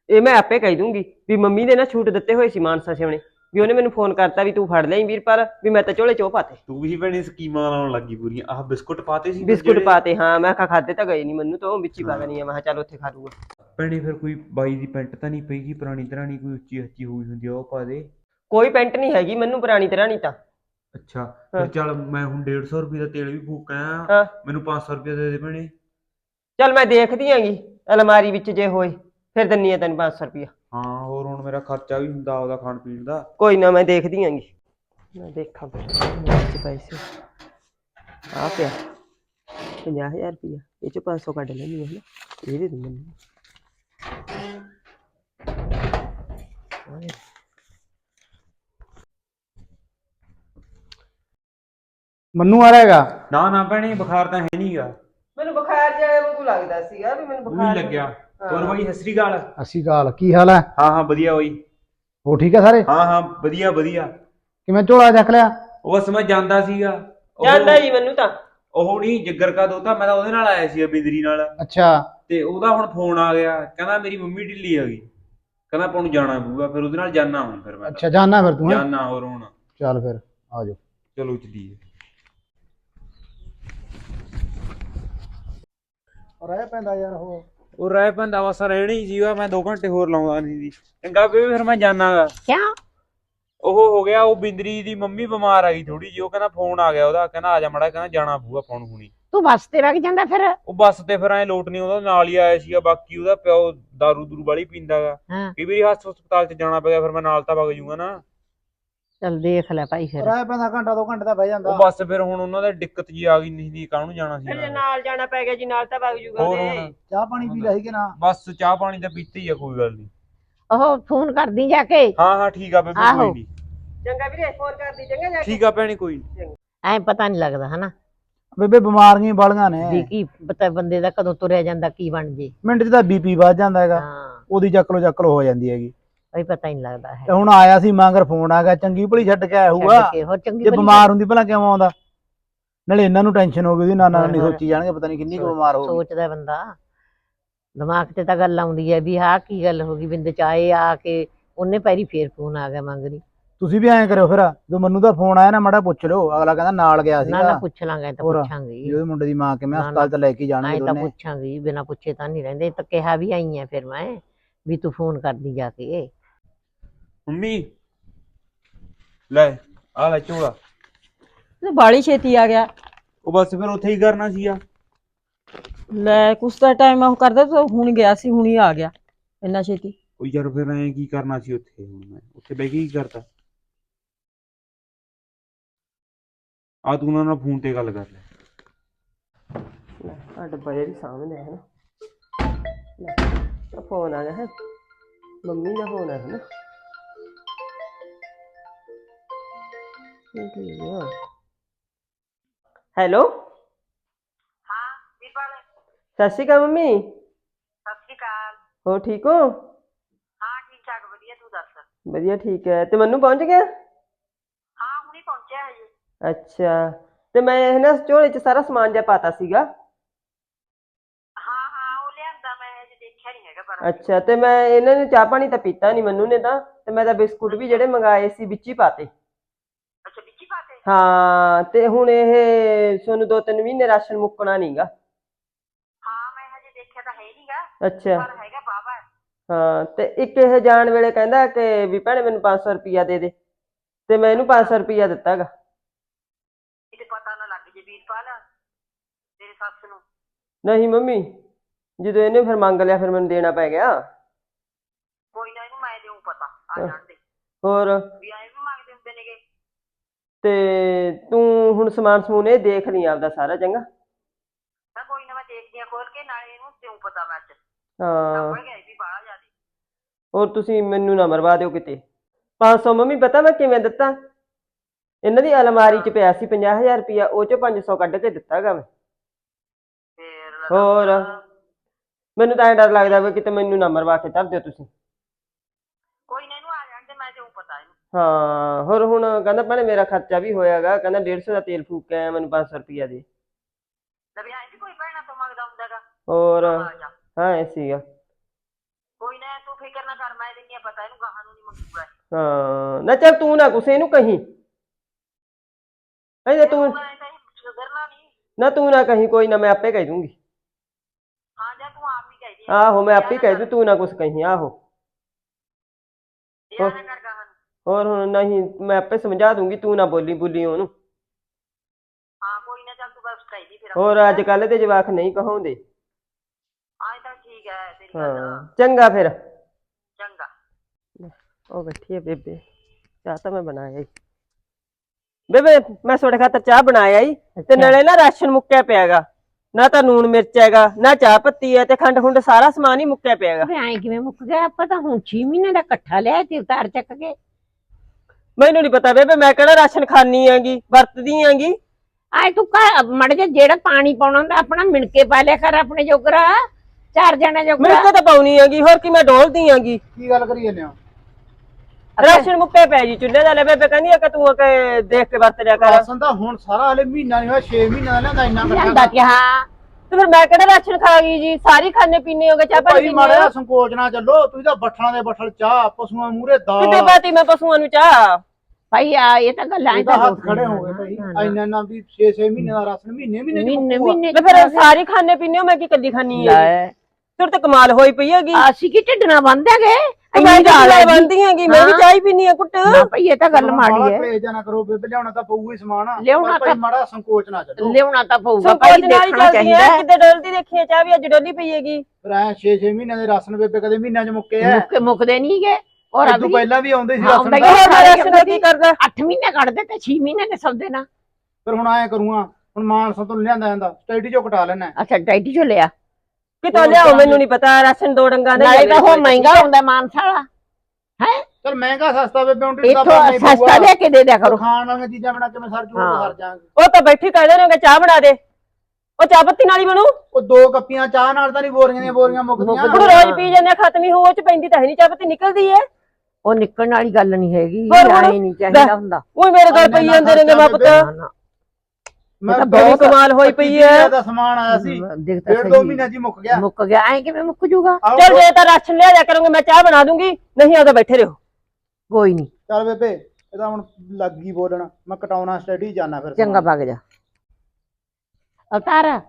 [SPEAKER 5] ਇਹ ਮੈਂ ਆਪੇ ਕਹਿ ਦੂੰਗੀ ਵੀ ਮੰਮੀ ਨੇ ਨਾ ਛੂਟ ਦਿੱਤੇ ਹੋਏ ਸੀ ਮਾਨਸਾ ਸਿਉਣੇ ਵੀ ਉਹਨੇ ਮੈਨੂੰ ਫੋਨ ਕਰਤਾ ਵੀ ਤੂੰ ਫੜ ਲਈ ਵੀਰਪਾਲ ਵੀ ਮੈਂ ਤਾਂ ਝੋਲੇ ਚੋ ਪਾਤੇ।
[SPEAKER 1] ਤੂੰ ਵੀ ਭੈਣੇ ਸਕੀਮਾਂ ਲਾਉਣ ਲੱਗੀ ਪੂਰੀਆਂ ਆਹ ਬਿਸਕੁਟ ਪਾਤੇ ਸੀ
[SPEAKER 5] ਬਿਸਕੁਟ
[SPEAKER 1] ਜਿਹੜੇ?
[SPEAKER 5] ਪਾਤੇ ਹਾਂ ਮੈਂ ਕਿਹਾ ਖਾਦੇ ਤਾਂ ਗਏ ਨਹੀਂ ਮੈਨੂੰ ਤਾਂ ਉਹ ਵਿੱਚ ਹੀ ਪਾ ਦੇਣੀ ਆ ਮੈਂ ਕਿਹਾ ਚੱਲ ਉੱਥੇ ਖਾ ਲੂਗਾ।
[SPEAKER 1] ਭੈਣੇ ਫਿਰ ਕੋਈ ਬਾਈ ਦੀ ਪੈਂਟ ਤਾਂ ਨਹੀਂ ਪਈਗੀ ਪੁਰਾਣੀ ਤਰ੍ਹਾਂ ਨਹੀਂ ਕੋਈ ਉੱਚੀ ਉੱਚੀ ਹੋਈ ਹੁੰਦੀ ਆ ਉਹ ਪਾ ਦੇ।
[SPEAKER 5] ਕੋਈ ਪੈਂਟ ਨਹੀਂ ਹੈਗੀ ਮੈਨੂੰ ਪੁਰਾਣੀ ਤਰ੍ਹਾਂ ਨਹੀਂ ਤਾਂ।
[SPEAKER 1] ਅੱਛਾ
[SPEAKER 5] ਹਾਂ।
[SPEAKER 1] ਫਿਰ ਚੱਲ ਮੈਂ ਹੁਣ 150 ਰੁਪਏ ਦਾ ਤੇਲ ਵੀ ਫੂਕ
[SPEAKER 5] ਹਾਂ।
[SPEAKER 1] ਮੈਨੂੰ 500 ਰੁਪਏ ਦੇ ਦੇ ਭੈਣੇ।
[SPEAKER 5] ਚੱਲ ਮੈਂ ਦੇਖਦੀ ਆਂਗੀ ਅਲਮਾਰੀ ਵਿੱਚ ਜੇ ਹੋਏ ਫਿਰ ਦਿੰਨੀ ਆ ਤੈਨੂੰ 500 ਰੁਪਇਆ।
[SPEAKER 1] ਹਾਂ ਹੋਰ ਹੁਣ ਮੇਰਾ ਖਰਚਾ ਵੀ ਹੁੰਦਾ ਉਹਦਾ ਖਾਣ ਪੀਣ ਦਾ।
[SPEAKER 5] ਕੋਈ ਨਾ ਮੈਂ ਦੇਖਦੀ ਆਂਗੀ। ਮੈਂ ਦੇਖਾਂ ਫਿਰ ਮੇਰੇ ਚ ਪੈਸੇ। ਆ ਪਿਆ 50000 ਰੁਪਇਆ ਇਹ ਚ 500 ਕੱਢ ਲੈਣੀ ਹੈ ਨਾ ਇਹ ਦੇ ਦੂੰ ਮੈਨੂੰ
[SPEAKER 3] ਮੰਨੂ ਆ ਰਿਹਾਗਾ
[SPEAKER 1] ਨਾ ਨਾ ਭੈਣੇ ਬੁਖਾਰ ਤਾਂ ਹੈ ਨਹੀਂਗਾ।
[SPEAKER 5] ਮੈਨੂੰ ਬੁਖਾਰ ਜਿਹਾ ਵਾਂਗੂ ਲੱਗਦਾ ਸੀਗਾ ਵੀ ਮੈਨੂੰ
[SPEAKER 1] ਉਹ
[SPEAKER 5] ਬੁਖਾਰ
[SPEAKER 1] ਲੱਗਿਆ। ਹੋਰ ਬਾਈ ਸਤਿ ਸ੍ਰੀ ਅਕਾਲ।
[SPEAKER 3] ਅਸੀਂ ਗਾਲ ਕੀ ਹਾਲ ਹੈ?
[SPEAKER 1] ਹਾਂ ਹਾਂ ਵਧੀਆ ਬਾਈ।
[SPEAKER 3] ਹੋ ਠੀਕ ਹੈ ਸਾਰੇ?
[SPEAKER 1] ਹਾਂ ਹਾਂ ਵਧੀਆ ਵਧੀਆ।
[SPEAKER 3] ਕਿਵੇਂ ਝੋਲਾ ਚੱਕ ਲਿਆ?
[SPEAKER 1] ਉਹ ਬਸ ਮੈਂ ਜਾਂਦਾ ਸੀਗਾ। ਉਹ-
[SPEAKER 5] ਜਾਂਦਾ ਜੀ ਮੈਨੂੰ ਤਾਂ।
[SPEAKER 1] ਉਹ ਨਹੀਂ ਜੱਗਰ ਕਾ ਦੋਤਾ ਮੈਂ ਤਾਂ ਉਹਦੇ ਨਾਲ ਆਇਆ ਸੀ ਬਿੰਦਰੀ ਨਾਲ।
[SPEAKER 3] ਅੱਛਾ।
[SPEAKER 1] ਤੇ ਉਹਦਾ ਹੁਣ ਫੋਨ ਆ ਗਿਆ। ਕਹਿੰਦਾ ਮੇਰੀ ਮੰਮੀ ਢਿੱਲੀ ਆ ਗਈ। ਕਹਿੰਦਾ ਆਪਾਂ ਨੂੰ ਜਾਣਾ ਪਊਗਾ ਫਿਰ ਉਹਦੇ ਨਾਲ ਜਾਣਾ ਹੁਣ ਫਿਰ ਮੈਂ
[SPEAKER 3] ਅੱਛਾ ਜਾਣਾ ਫਿਰ ਤੂੰ ਹੈਂ?
[SPEAKER 1] ਜਾਣਾ ਹੋਰ ਹੁਣ।
[SPEAKER 3] ਚੱਲ ਫਿਰ ਆ ਜਾਓ।
[SPEAKER 1] ਚਲੋ ਚਲੀਏ।
[SPEAKER 3] ਰਹਿ ਪੈਂਦਾ ਯਾਰ ਉਹ।
[SPEAKER 1] ਉਹ ਰਹਿ ਪੈਂਦਾ ਬਸ ਰਹਿਣੀ ਸੀਗਾ ਮੈਂ 2 ਘੰਟੇ ਹੋਰ ਲਾਉਂਦਾ ਨਹੀਂ ਸੀ ਚੰਗਾ ਬੇਬੇ ਫਿਰ ਮੈਂ ਜਾਣਾਗਾ।
[SPEAKER 2] ਕਿਉਂ
[SPEAKER 1] ਉਹ ਹੋ ਗਿਆ ਉਹ ਬਿੰਦਰੀ ਦੀ ਮੰਮੀ ਬਿਮਾਰ ਆ ਗਈ ਥੋੜੀ ਜਿਹੀ ਉਹ ਕਹਿੰਦਾ ਫੋਨ ਆ ਗਿਆ ਉਹਦਾ ਕਹਿੰਦਾ ਆ ਜਾ ਮੜਾ ਕਹਿੰਦਾ ਜਾਣਾ ਪਊਗਾ ਫੋਨ ਹੁਣੀ।
[SPEAKER 2] ਤੂੰ ਬੱਸ ਤੇ ਵਗ ਜਾਂਦਾ ਫਿਰ?
[SPEAKER 1] ਉਹ ਬੱਸ ਤੇ ਫਿਰ ਐ ਲੋਟ ਨਹੀਂ ਉਹਦਾ ਨਾਲ ਹੀ ਆਇਆ ਸੀਗਾ ਬਾਕੀ ਉਹਦਾ ਪਿਓ ਦਾਰੂ ਦੂਰੂ ਵਾਲੀ ਪੀਂਦਾਗਾ।
[SPEAKER 2] ਹਾਂ।
[SPEAKER 1] ਕਈ ਵਾਰੀ ਹੱਸ ਹਸਪਤਾਲ ਚ ਜਾਣਾ ਪਿਆ ਫਿਰ ਮੈਂ ਨਾਲ ਤਾਂ ਵਗ ਜੂਗਾ ਨਾ।
[SPEAKER 2] ਚੱਲ ਦੇਖ ਲੈ ਭਾਈ ਫਿਰ।
[SPEAKER 3] ਰਹਿ ਪੈਂਦਾ ਘੰਟਾ ਦੋ ਘੰਟੇ ਦਾ ਬਹਿ ਜਾਂਦਾ।
[SPEAKER 1] ਉਹ ਬੱਸ ਫਿਰ ਹੁਣ ਉਹਨਾਂ ਦੇ ਦਿੱਕਤ ਜੀ ਆ ਗਈ ਨਹੀਂ ਸੀ ਕਾਹਨੂੰ ਜਾਣਾ ਸੀ
[SPEAKER 5] ਫਿਰ ਜੇ
[SPEAKER 1] ਨਾਲ।
[SPEAKER 5] ਜਾਣਾ ਪੈ ਗਿਆ ਜੀ ਨਾਲ ਤਾਂ ਵਗ ਜੂਗਾ
[SPEAKER 1] ਹੋਰ
[SPEAKER 5] ਉਹਦੇ।
[SPEAKER 3] ਚਾਹ ਪਾਣੀ ਪੀ ਸੀ ਕਿ ਨਾ?
[SPEAKER 1] ਬਸ ਚਾਹ ਪਾਣੀ ਤਾਂ ਪੀਤੀ ਹੀ ਆ ਕੋਈ ਗੱਲ ਨਹੀਂ।
[SPEAKER 2] ਉਹ ਫੋਨ ਕਰਦੀ ਜਾ ਕੇ।
[SPEAKER 1] ਹਾਂ ਹਾਂ ਠੀਕ ਆ ਬੇਬੇ
[SPEAKER 2] ਆਹੋ।
[SPEAKER 1] ਕੋਈ ਨਹੀਂ।
[SPEAKER 5] ਚੰਗਾ ਵੀਰੇ ਫੋਨ ਕਰਦੀ ਚੰਗਾ ਜਾ ਕੇ।
[SPEAKER 1] ਠੀਕ ਆ ਭੈਣੇ ਕੋਈ ਨੀ।
[SPEAKER 2] ਐ ਪਤਾ ਨਹੀਂ ਲੱਗਦਾ ਹਨਾ?
[SPEAKER 3] ਬੇਬੇ ਬਿਮਾਰੀਆਂ ਬਾਲੀਆਂ ਨੇ।
[SPEAKER 2] ਵੀ ਕੀ ਪਤਾ ਬੰਦੇ ਦਾ ਕਦੋਂ ਤੁਰਿਆ ਜਾਂਦਾ ਕੀ ਬਣ ਜੇ।
[SPEAKER 3] ਮਿੰਟ 'ਚ ਤਾਂ ਬੀਪੀ ਵੱਧ ਜਾਂਦਾ ਹੈਗਾ।
[SPEAKER 2] ਹਾਂ।
[SPEAKER 3] ਉਹਦੀ ਚੱਕ ਲੋ ਚੱਕ ਲੋ ਹੋ ਜਾਂਦੀ ਹੈਗੀ।
[SPEAKER 2] ਕੋਈ ਪਤਾ ਨਹੀਂ ਲੱਗਦਾ ਹੈ।
[SPEAKER 3] ਤੇ ਹੁਣ ਆਇਆ ਸੀ ਮਗਰ ਫੋਨ ਆ ਗਿਆ ਚੰਗੀ ਭਲੀ ਛੱਡ ਕੇ ਆਇਆ ਹੋਊਗਾ।
[SPEAKER 2] ਛੱਡ ਕੇ ਹੋਰ ਚੰਗੀ
[SPEAKER 3] ਜੇ
[SPEAKER 2] ਭਲੀ
[SPEAKER 3] ਬਿਮਾਰ ਹੁੰਦੀ ਭਲਾ ਕਿਉਂ ਆਉਂਦਾ? ਨਾਲੇ ਇਹਨਾਂ ਨੂੰ ਟੈਨਸ਼ਨ ਹੋ ਗਈ ਉਹਦੀ ਨਾਨਾ ਨਹੀਂ। ਸੋਚੀ ਜਾਣਗੇ ਪਤਾ ਨਹੀਂ ਕਿੰਨੀ ਕੁ ਬਿਮਾਰ ਹੋ ਗਈ।
[SPEAKER 2] ਸੋਚਦਾ ਬੰਦਾ। ਦਿਮਾਗ ਤੇ ਤਾਂ ਗੱਲ ਆਉਂਦੀ ਹੈ ਵੀ ਆਹ ਕੀ ਗੱਲ ਹੋ ਗਈ ਬਿੰਦ ਚ ਆਏ ਆ ਕੇ ਉਹਨੇ ਪੈਰੀ ਫੇਰ ਫੋਨ ਆ ਗਿਆ ਮੰਗਰੀ
[SPEAKER 3] ਤੁਸੀਂ ਵੀ ਐਂ ਕਰਿਓ ਫਿਰ ਜਦੋਂ ਮੈਨੂੰ ਦਾ ਫੋਨ ਆਇਆ ਨਾ ਮੜਾ ਪੁੱਛ ਲਿਓ ਅਗਲਾ ਕਹਿੰਦਾ ਨਾਲ ਗਿਆ
[SPEAKER 2] ਨਾ ਨਾ
[SPEAKER 3] ਸੀਗਾ।
[SPEAKER 2] ਪੁੱਛ ਲਾਂਗੇ ਤਾਂ
[SPEAKER 3] ਹੋਰ।
[SPEAKER 2] ਪੁੱਛਾਂਗੇ।
[SPEAKER 3] ਵੀ ਉਹਦੇ ਮੁੰਡੇ ਦੀ ਮਾਂ ਕਿਵੇਂ
[SPEAKER 2] ਨਾ,
[SPEAKER 3] ਹਸਪਤਾਲ ਚ ਲੈ ਕੇ ਜਾਣਗੇ
[SPEAKER 2] ਐ ਤਾਂ
[SPEAKER 3] ਦੋਨੇ
[SPEAKER 2] ਪੁੱਛਾਂਗੇ ਬਿਨਾ ਪੁੱਛੇ ਤਾਂ ਨਹੀਂ ਰਹਿੰਦੇ ਤਾਂ ਕਿਹਾ ਵੀ ਆਈ ਆ ਫਿਰ ਮੈਂ ਵੀ ਤੂੰ ਫੋਨ ਕਰਦੀ ਜਾ ਕੇ।
[SPEAKER 1] ਮੰਮੀ। ਲੈ ਆ ਲੈ ਝੋਲਾ।
[SPEAKER 4] ਤੇ ਬਾਲੀ ਛੇਤੀ ਆ ਗਿਆ।
[SPEAKER 1] ਉਹ ਬਸ ਫਿਰ ਉੱਥੇ ਹੀ ਕਰਨਾ ਸੀਗਾ।
[SPEAKER 4] ਲੈ ਕੁਛ ਦਾ ਟਾਈਮ ਉਹ ਕਰਦਾ ਤਾਂ ਹੁਣ ਗਿਆ ਸੀ ਹੁਣ ਹੀ ਆ ਗਿਆ। ਇੰਨਾ ਛੇਤੀ।
[SPEAKER 1] ਉਹ ਯਾਰ ਫਿਰ ਐ ਕੀ ਕਰਨਾ ਸੀ ਉੱਥੇ ਹੁਣ ਮੈਂ? ਉੱਥੇ ਬੈ ਕੇ ਕੀ ਕਰਤਾ? ਆ ਤੂੰ ਉਹਨਾਂ ਨਾਲ ਫੋਨ ਤੇ ਗੱਲ ਕਰ ਲੈ।
[SPEAKER 5] ਲੈ ਆ ਡੱਬਾ ਜਿਹੜੀ ਸਾਹਮਣੇ ਹੈ ਨਾ। ਲੈ ਫੋਨ ਆ ਗਿਆ ਹੈ। ਮੰਮੀ ਦਾ ਫੋਨ ਆ ਹੈ ਨਾ। ਹੈਲੋ
[SPEAKER 7] ਹਾਂ ਵੀਰਪਾਲ
[SPEAKER 5] ਸਤਿ ਸ਼੍ਰੀ ਅਕਾਲ ਮੰਮੀ।
[SPEAKER 7] ਸਤਿ ਸ਼੍ਰੀ ਅਕਾਲ।
[SPEAKER 5] ਹੋ ਠੀਕ ਹੋ?
[SPEAKER 7] ਹਾਂ ਠੀਕ ਠਾਕ ਵਧੀਆ ਤੂੰ ਦੱਸ?
[SPEAKER 5] ਵਧੀਆ ਠੀਕ ਹੈ। ਤੇ ਮੰਨੂ ਪਹੁੰਚ ਗਿਆ?
[SPEAKER 7] ਹੁਣੀ ਪਹੁੰਚਿਆ ਹਜੇ।
[SPEAKER 5] ਅੱਛਾ। ਤੇ ਮੈਂ ਇਹ ਨਾ ਝੋਲੇ 'ਚ ਸਾਰਾ ਸਮਾਨ ਜਿਹਾ ਪਾਤਾ ਸੀਗਾ।
[SPEAKER 7] ਹਾਂ ਹਾਂ ਉਹ ਲਿਆਂਦਾ ਮੈਂ ਹਜੇ ਦੇਖਿਆ ਨਹੀਂ ਹੈਗਾ ਪਰ।
[SPEAKER 5] ਅੱਛਾ ਤੇ ਮੈਂ ਇਹਨਾਂ ਨੇ ਚਾਹ ਪਾਣੀ ਤਾਂ ਪੀਤਾ ਨਹੀਂ ਮੰਨੂ ਨੇ ਤਾਂ। ਤੇ ਮੈਂ ਤਾਂ ਬਿਸਕੁਟ ਵੀ ਜਿਹੜੇ ਮੰਗਾਏ ਸੀ ਵਿੱਚ ਹੀ ਪਾਤੇ।
[SPEAKER 7] ਹੀ
[SPEAKER 5] ਤੇ ਹੁਣ ਇਹ ਤੁਹਾਨੂੰ ਦੋ ਤਿੰਨ ਮਹੀਨੇ ਰਾਸ਼ਨ ਮੁੱਕਣਾ ਨਹੀਂਗਾ
[SPEAKER 7] ਹਾਂ ਮੈਂ ਹਜੇ ਦੇਖਿਆ ਤਾਂ ਹੈ ਨਹੀਂਗਾ
[SPEAKER 5] ਅੱਛਾ।
[SPEAKER 7] ਪਰ ਹੈਗਾ ਬਾਬਾ
[SPEAKER 5] ਹਾਂ ਤੇ ਇੱਕ ਇਹ ਜਾਣ ਵੇਲੇ ਕਹਿੰਦਾ ਕਿ ਵੀ ਭੈਣੇ ਮੈਨੂੰ 500 ਰੁਪਿਆ ਦੇ ਦੇ ਤੇ ਮੈਂ ਇਹਨੂੰ 500 ਰੁਪਿਆ ਦਿੱਤਾਗਾ
[SPEAKER 7] ਪਤਾ ਨਾ ਲੱਗ ਜੇ ਵੀਰਪਾਲ ਤੇਰੇ ਸੱਸ ਨੂੰ।
[SPEAKER 5] ਨਹੀਂ ਮੰਮੀ ਜਦੋਂ ਇਹਨੇ ਫਿਰ ਮੰਗ ਲਿਆ ਫਿਰ ਮੈਨੂੰ ਦੇਣਾ ਪੈ ਗਿਆ।
[SPEAKER 7] ਕੋਈ ਨਾ ਇਹਨੂੰ ਮੈਂ ਦੇਉਂ ਪਤਾ ਆ। ਜਾਣ ਦੇ।
[SPEAKER 5] ਹੋਰ?
[SPEAKER 7] ਵੀ ਨੇਗੇ
[SPEAKER 5] ਤੇ ਤੂੰ ਹੁਣ ਸਮਾਨ ਸਮੂਨ ਇਹ ਦੇਖ ਲਈ ਆਪਦਾ ਸਾਰਾ ਚੰਗਾ?
[SPEAKER 7] ਮੈਂ ਕੋਈ ਨਾ ਮੈਂ ਦੇਖਦੀ ਆ ਖੋਲ ਕੇ ਨਾਲੇ ਇਹਨੂੰ ਦੇਉਂ ਪਤਾ ਮੈਂ ਅੱਜ?
[SPEAKER 5] ਹਾਂ।
[SPEAKER 7] ਸਾਹਮਣੇ ਗਏ ਵੀ ਬਾਹਰ ਜਾ
[SPEAKER 5] ਹੋਰ ਤੁਸੀਂ ਮੈਨੂੰ ਨਾ ਮਰਵਾ ਦਿਓ ਕਿਤੇ। 500 ਮੰਮੀ ਪਤਾ ਮੈਂ ਕਿਵੇਂ ਦਿੱਤਾ? ਇਹਨਾਂ ਦੀ ਅਲਮਾਰੀ 'ਚ ਪਿਆ ਸੀ 50000 ਰੁਪਿਆ ਉਹ 'ਚੋਂ 500 ਕੱਢ ਕੇ ਦਿੱਤਾਗਾ ਮੈਂ।
[SPEAKER 7] ਫੇਰ
[SPEAKER 5] ਹੋਰ? ਮੈਨੂੰ ਤਾਂ ਐਂ ਡਰ ਲੱਗਦਾ ਵੀ ਕਿਤੇ ਮੈਨੂੰ ਨਾ ਮਰਵਾ ਕੇ ਧਰ ਦਿਓ ਤੁਸੀਂ
[SPEAKER 7] ਕੋਈ ਨਾ ਇਹਨੂੰ ਆ ਜਾਣ ਦੇ ਮੈਂ ਦੇਉਂ ਪਤਾ ਇਹਨੂੰ
[SPEAKER 5] ਹਾਂ ਹੋਰ ਹੁਣ ਕਹਿੰਦਾ ਭੈਣੇ ਮੇਰਾ ਖਰਚਾ ਵੀ ਹੋਇਆਗਾ ਕਹਿੰਦਾ 150 ਦਾ ਤੇਲ ਫੂਕ ਕੇ ਆਇਆ ਮੈਨੂੰ 500 ਰੁਪਿਆ ਦੇ।
[SPEAKER 7] ਲੈ ਵੀ ਵੀ ਕੋਈ ਭੈਣਾਂ ਤੋਂ ਮੰਗਦਾ ਹੁੰਦਾਗਾ।
[SPEAKER 5] ਹੋਰ
[SPEAKER 7] ਜਾ।
[SPEAKER 5] ਹਾਂ ਐ ਸੀਗਾ।
[SPEAKER 7] ਕੋਈ ਨਾ ਤੂੰ ਫਿਕਰ ਨਾ ਕਰ ਮੈਂ ਦਿੰਨੀ ਆ ਪਤਾ ਇਹਨੂੰ ਗਾਹਾਂ ਨੂੰ ਨਹੀਂ ਮੰਗੂਗਾ
[SPEAKER 5] ਹਾਂ ਨਾ ਚੱਲ ਤੂੰ ਨਾ ਕੁਛ ਇਹਨੂੰ ਕਹੀਂ। ਤੂੰ
[SPEAKER 7] ਮੈਂ ਤਾਂ ਨਹੀਂ
[SPEAKER 5] ਨਾ ਤੂੰ ਨਾ ਕਹੀਂ ਕੋਈ ਨਾ ਮੈਂ ਆਪੇ ਕਹਿ ਦੂੰਗੀ।
[SPEAKER 7] ਹਾਂ ਜਾ ਤੂੰ ਆਪ ਹੀ ਕਹਿ ਦੇ।
[SPEAKER 5] ਆਹੋ ਮੈਂ ਆਪੇ ਕਹਿ ਦੂੰ ਤੂੰ ਨਾ ਕੁਛ ਕਹੀਂ ਆਹੋ।
[SPEAKER 7] ਇਹ
[SPEAKER 5] ਹੋਰ ਹੁਣ ਨਹੀਂ ਮੈਂ ਆਪੇ ਸਮਝਾ ਦੂੰਗੀ ਤੂੰ ਨਾ ਬੋਲੀ ਬੁੱਲੀ ਉਹਨੂੰ।
[SPEAKER 7] ਹਾਂ ਕੋਈ ਨਾ ਚੱਲ ਤੂੰ ਬਸ ਕਹਿ ਦੀ ਫਿਰ
[SPEAKER 5] ਹੋਰ ਅੱਜ ਕੱਲ ਦੇ ਜਵਾਕ ਨਹੀਂ ਕਹਾਉਂਦੇ।
[SPEAKER 7] ਆਏ ਤਾਂ ਠੀਕ ਹੈ ਤੇਰੀ ਗੱਲ
[SPEAKER 5] ਹਾਂ ਚੰਗਾ ਫਿਰ।
[SPEAKER 7] ਚੰਗਾ।
[SPEAKER 5] ਉਹ ਬੈਠੀ ਹੈ ਬੇਬੇ ਚਾਹ ਤਾਂ ਮੈਂ ਬਣਾਇਆ ਹੀ। ਬੇਬੇ ਮੈਂ ਤੁਹਾਡੇ ਖਾਤਰ ਚਾਹ ਬਣਾਇਆ ਹੀ ਤੇ ਨਾਲੇ ਨਾ ਰਾਸ਼ਨ ਮੁੱਕਿਆ ਪਿਆਗਾ। ਨਾ ਤਾਂ ਨੂਣ ਮਿਰਚ ਹੈਗਾ ਨਾ ਚਾਹ ਪੱਤੀ ਹੈ ਤੇ ਖੰਡ ਖੁੰਡ ਸਾਰਾ ਸਮਾਨ ਹੀ ਮੁੱਕਿਆ ਪਿਆਗਾ।
[SPEAKER 2] ਵੇ ਐਂ ਕਿਵੇਂ ਮੁੱਕ ਗਿਆ ਆਪਾਂ ਤਾਂ ਹੁਣ 6 ਮਹੀਨੇ ਦਾ ਇਕੱਠਾ ਲਿਆ ਤੇ ਉਤਾਰ ਚੱਕ ਕੇ।
[SPEAKER 5] ਮੈਨੂੰ ਨਹੀਂ ਪਤਾ ਬੇਬੇ ਮੈਂ ਕਿਹੜਾ ਰਾਸ਼ਨ ਖਾਣੀ ਆਂਗੀ ਵਰਤਦੀ ਆਂਗੀ।
[SPEAKER 2] ਆਏ ਤੂੰ ਕਾ ਮੜ ਜਾ ਜਿਹੜਾ ਪਾਣੀ ਪਾਉਣਾ ਹੁੰਦਾ ਆਪਣਾ ਮਿਣ ਕੇ ਪਾ ਲਿਆ ਕਰ ਆਪਣੇ ਜੋਗਰਾ। ਚਾਰ ਜਣੇ
[SPEAKER 5] ਮਿਰਚ
[SPEAKER 2] ਜੋਗਰਾ
[SPEAKER 5] ਤਾਂ ਪਾਉਣੀ ਆਂਗੀ ਹੋਰ ਕੀ ਮੈਂ ਡੋਲਦੀ ਆਂਗੀ।
[SPEAKER 3] ਕੀ ਗੱਲ ਕਰੀ ਜਾਂਦੇ ਹੋ?
[SPEAKER 5] ਰਾਸ਼ਨ ਮੁੱਕਿਆ ਪਿਆ ਜੀ ਚੁੱਲ੍ਹੇ ਦਾ ਲੈ ਬੇਬੇ ਕਹਿੰਦੀ ਆ ਕਿ ਤੂੰ ਆ ਕੇ ਦੇਖ ਕੇ ਵਰਤ ਲਿਆ ਕਰ।
[SPEAKER 3] ਰਾਸ਼ਨ ਤਾਂ ਹੁਣ ਸਾਰਾ ਹਲੇ ਮਹੀਨਾ ਨਹੀਂ ਹੋਇਆ 6 ਮਹੀਨਾ ਦਾ ਲਿਆਂਦਾ ਇੰਨਾ
[SPEAKER 2] ਲਿਆਂਦਾ ਕਿ ਹਾਂ
[SPEAKER 5] ਤੇ ਫਿਰ ਮੈਂ ਕਿਹੜਾ ਰਾਸ਼ਨ ਖਾ ਗਈ ਜੀ? ਸਾਰੀ ਖਾਣੇ ਪੀਣੇ ਹੋਗੇ ਚਾਹ ਪਾਣੀ
[SPEAKER 3] ਭਾਈ
[SPEAKER 5] ਪੀਣੇ
[SPEAKER 3] ਮਾੜਾ
[SPEAKER 5] ਹੋ
[SPEAKER 3] ਸੰਕੋਚ ਨਾ ਚੱਲੋ ਤੁਸੀਂ ਤਾਂ ਬੱਠਲਾਂ ਦੇ ਬੱਠਲ ਚਾਹ ਪਸ਼ੂਆਂ ਮੂਰੇ ਦਾਲ।
[SPEAKER 5] ਕਿਤੇ ਬਾਤੀ ਮੈਂ ਪਸ਼ੂਆਂ ਨੂੰ ਚਾਹ।
[SPEAKER 2] ਭਾਈ ਆ ਇਹ ਤਾਂ ਗੱਲ ਐਂ
[SPEAKER 3] ਇਹ ਤਾਂ ਹੱਥ ਖੜੇ ਹੋ ਗਏ ਭਾਈ। ਇੰਨਾ ਇੰਨਾ ਵੀ 6-6 ਮਹੀਨੇ ਦਾ ਰਾਸ਼ਨ ਮਹੀਨੇ ਮਹੀਨੇ ਚ
[SPEAKER 2] ਮਹੀਨੇ
[SPEAKER 3] ਮੁੱਕੂਗਾ।
[SPEAKER 2] ਮਹੀਨੇ
[SPEAKER 5] ਤੇ ਫਿਰ ਸਾਰੀ ਖਾਣੇ ਪੀਣੇ ਹੋ ਮੈਂ ਕੀ ਕੱਲੀ ਖਾਣੀ ਹੈ?
[SPEAKER 2] ਲੈ।
[SPEAKER 5] ਫਿਰ ਤਾਂ ਕਮਾਲ ਹੋਈ ਪਈ ਹੈਗੀ।
[SPEAKER 2] ਅਸੀਂ ਕੀ ਢਿੱਡਣਾ ਬੰਦਾਂਗੇ
[SPEAKER 5] ਮੈਂ
[SPEAKER 2] ਇੰਨੀ ਦਾਲ ਹੈ
[SPEAKER 5] ਬੰਦੀ ਹੈਗੀ। ਮੈਂ ਵੀ। ਚਾਹ ਪੀਣੀ ਹੈ ਕੁੱਟ।
[SPEAKER 2] ਨਾ ਭਾਈ ਇਹ ਤਾਂ ਗੱਲ ਮਾੜੀ ਹੈ।
[SPEAKER 3] ਭੇਜ ਨਾ ਕਰੋ ਬੇਬੇ ਲਿਆਉਣਾ ਤਾਂ ਪਊਗਾ ਹੀ ਸਮਾਨ।
[SPEAKER 2] ਲਿਆਉਣਾ
[SPEAKER 3] ਪਰ ਭਾਈ
[SPEAKER 2] ਤਾਂ-
[SPEAKER 3] ਮਾੜਾ ਸੰਕੋਚ ਨਾ ਚੱਲੋ
[SPEAKER 2] ਲਿਆਉਣਾ ਤਾਂ ਪਊਗਾ ਭਾਈ ਦੇਖਣਾ ਚਾਹੀਦਾ
[SPEAKER 5] ਹੈ। ਕਿਤੇ ਡੋਲਦੀ ਦੇਖੀ ਚਾਹ ਵੀ ਅੱਜ ਡੋਲੀ ਪਈ ਹੈਗੀ।
[SPEAKER 3] ਫਿਰ ਐ 6-6 ਮਹੀਨੇ ਦੇ ਰਾਸ਼ਨ ਬੇਬੇ ਕਦੇ ਮਹੀਨਿਆਂ ਚ ਮੁੱਕੇ ਐ।
[SPEAKER 2] ਮੁੱਕੇ ਮੁੱਕਦੇ ਨਹੀਂਗੇ ਔਰ ਅਭੀ
[SPEAKER 3] ਪਹਿਲਾਂ ਵੀ ਆਉਂਦੇ ਸੀ ਰਾਸ਼ਨ ਦਾ
[SPEAKER 5] ਰਾਸ਼ਨ ਕੀ ਕਰਦਾ?
[SPEAKER 2] 8 ਮਹੀਨੇ ਕੱਢਦੇ ਤੇ 6 ਮਹੀਨੇ ਦੇ ਸੌਦੇ ਨਾ
[SPEAKER 3] ਫਿਰ ਹੁਣ ਐ ਕਰੂੰਗਾ ਹੁਣ ਮਾਨਸਾ ਤੋਂ ਲਿਆਂਦਾ ਜਾਂਦਾ ਸਟੇਡੀ ਚੋਂ ਕਟਾ ਲੈਣਾ
[SPEAKER 2] ਅੱਛਾ ਡਾਈਟੀ ਚੋਂ ਲਿਆ।
[SPEAKER 5] ਕਿਤੋਂ ਲਿਆਓ ਮੈਨੂੰ ਨਹੀਂ। ਪਤਾ ਰਾਸ਼ਨ ਦੋ ਡੰਗਾਂ ਦਾ
[SPEAKER 2] ਨਾਲੇ
[SPEAKER 5] ਹੈ
[SPEAKER 2] ਤਾਂ ਉਹ। ਮਹਿੰਗਾ ਹੁੰਦਾ ਮਾਨਸਾਲਾ ਹੈ?
[SPEAKER 3] ਚਲ ਮਹਿੰਗਾ ਸਸਤਾ ਬੇਬੇ ਹੁਣ ਢਿੱਡ
[SPEAKER 2] ਇਥੋਂ ਸਸਤਾ। ਲੈ ਕੇ ਦੇ ਦਿਆ ਕਰੋ।
[SPEAKER 3] ਖਾਣ ਵਾਲੀਆਂ ਚੀਜ਼ਾਂ ਬਣਾ ਕੇ ਮੈਂ ਸਰ। ਸਰ ਜਾਾਂਗੇ
[SPEAKER 5] ਉਹ ਤਾਂ ਬੈਠੀ ਕਹਿੰਦੇ ਨੇ ਕਿ ਚਾਹ ਬਣਾ ਦੇ। ਉਹ ਚਾਹ ਪੱਤੀ ਨਾਲ ਹੀ ਬਣੂ।
[SPEAKER 3] ਉਹ ਦੋ ਕੱਪੀਆਂ ਚਾਹ ਨਾਲ ਤਾਂ ਨਹੀਂ ਬੋਰੀਆਂ ਦੀਆਂ ਬੋਰੀਆਂ ਮੁੱਕਦੀਆਂ।
[SPEAKER 5] ਹੁਣ ਰੋਜ਼ ਪੀ ਜਾਂਦੇ ਆ, ਖਤਮ ਹੀ ਹੋ ਉਹ ਚ ਪੈਂਦੀ ਤਾਂ ਹੈ ਨਹੀਂ ਚਾਹ ਪੱਤੀ ਨਿਕਲਦੀ ਹੈ
[SPEAKER 2] ਉਹ ਨਿਕਲਣ ਵਾਲੀ ਗੱਲ ਨਹੀਂ ਹੈਗੀ ਐ ਨਹੀਂ ਚਾਹੀਦਾ ਹੁੰਦਾ।
[SPEAKER 5] ਉਹ ਮੇਰੇ ਘਰ ਪਈ ਜਾਂਦੇ ਨੇ ਮਾਂ ਪੁੱਤ
[SPEAKER 2] ਨਾ, ਨਾ,
[SPEAKER 3] ਮੈਂ
[SPEAKER 2] ਤਾਂ
[SPEAKER 5] ਬਹੁਤ ਕਮਾਲ ਹੋਈ ਪਈ ਹੈ।
[SPEAKER 3] ਦਾ ਸਮਾਨ ਆਇਆ ਸੀ।
[SPEAKER 2] ਦੇਖ ਤਾਂ
[SPEAKER 3] ਡੇਢ ਦੋ ਹੀ ਮੁੱਕ ਗਿਆ।
[SPEAKER 2] ਮੁੱਕ ਗਿਆ। ਐ ਕਿਵੇਂ ਮੁੱਕ ਜੂਗਾ?
[SPEAKER 5] ਚਲ ਜੇ ਤਾਂ ਰਾਸ਼ਨ ਲਿਆ ਜਾ ਕਰੂੰਗੇ ਮੈਂ ਚਾਹ ਬਣਾ ਦੂੰਗੀ ਨਹੀਂ ਆਦਾ ਬੈਠੇ ਰਹੋ।
[SPEAKER 2] ਕੋਈ ਨਹੀਂ।
[SPEAKER 3] ਚੱਲ ਬੇਬੇ ਇਹਦਾ ਹੁਣ ਲੱਗ ਗਈ ਬੋਲਣ। ਮੈਂ ਕਟਾਉਣਾ ਸਟੱਡੀ ਜਾਣਾ ਫਿਰ
[SPEAKER 2] ਚੰਗਾ ਭੱਗ ਜਾ। ਅਵਤਾਰ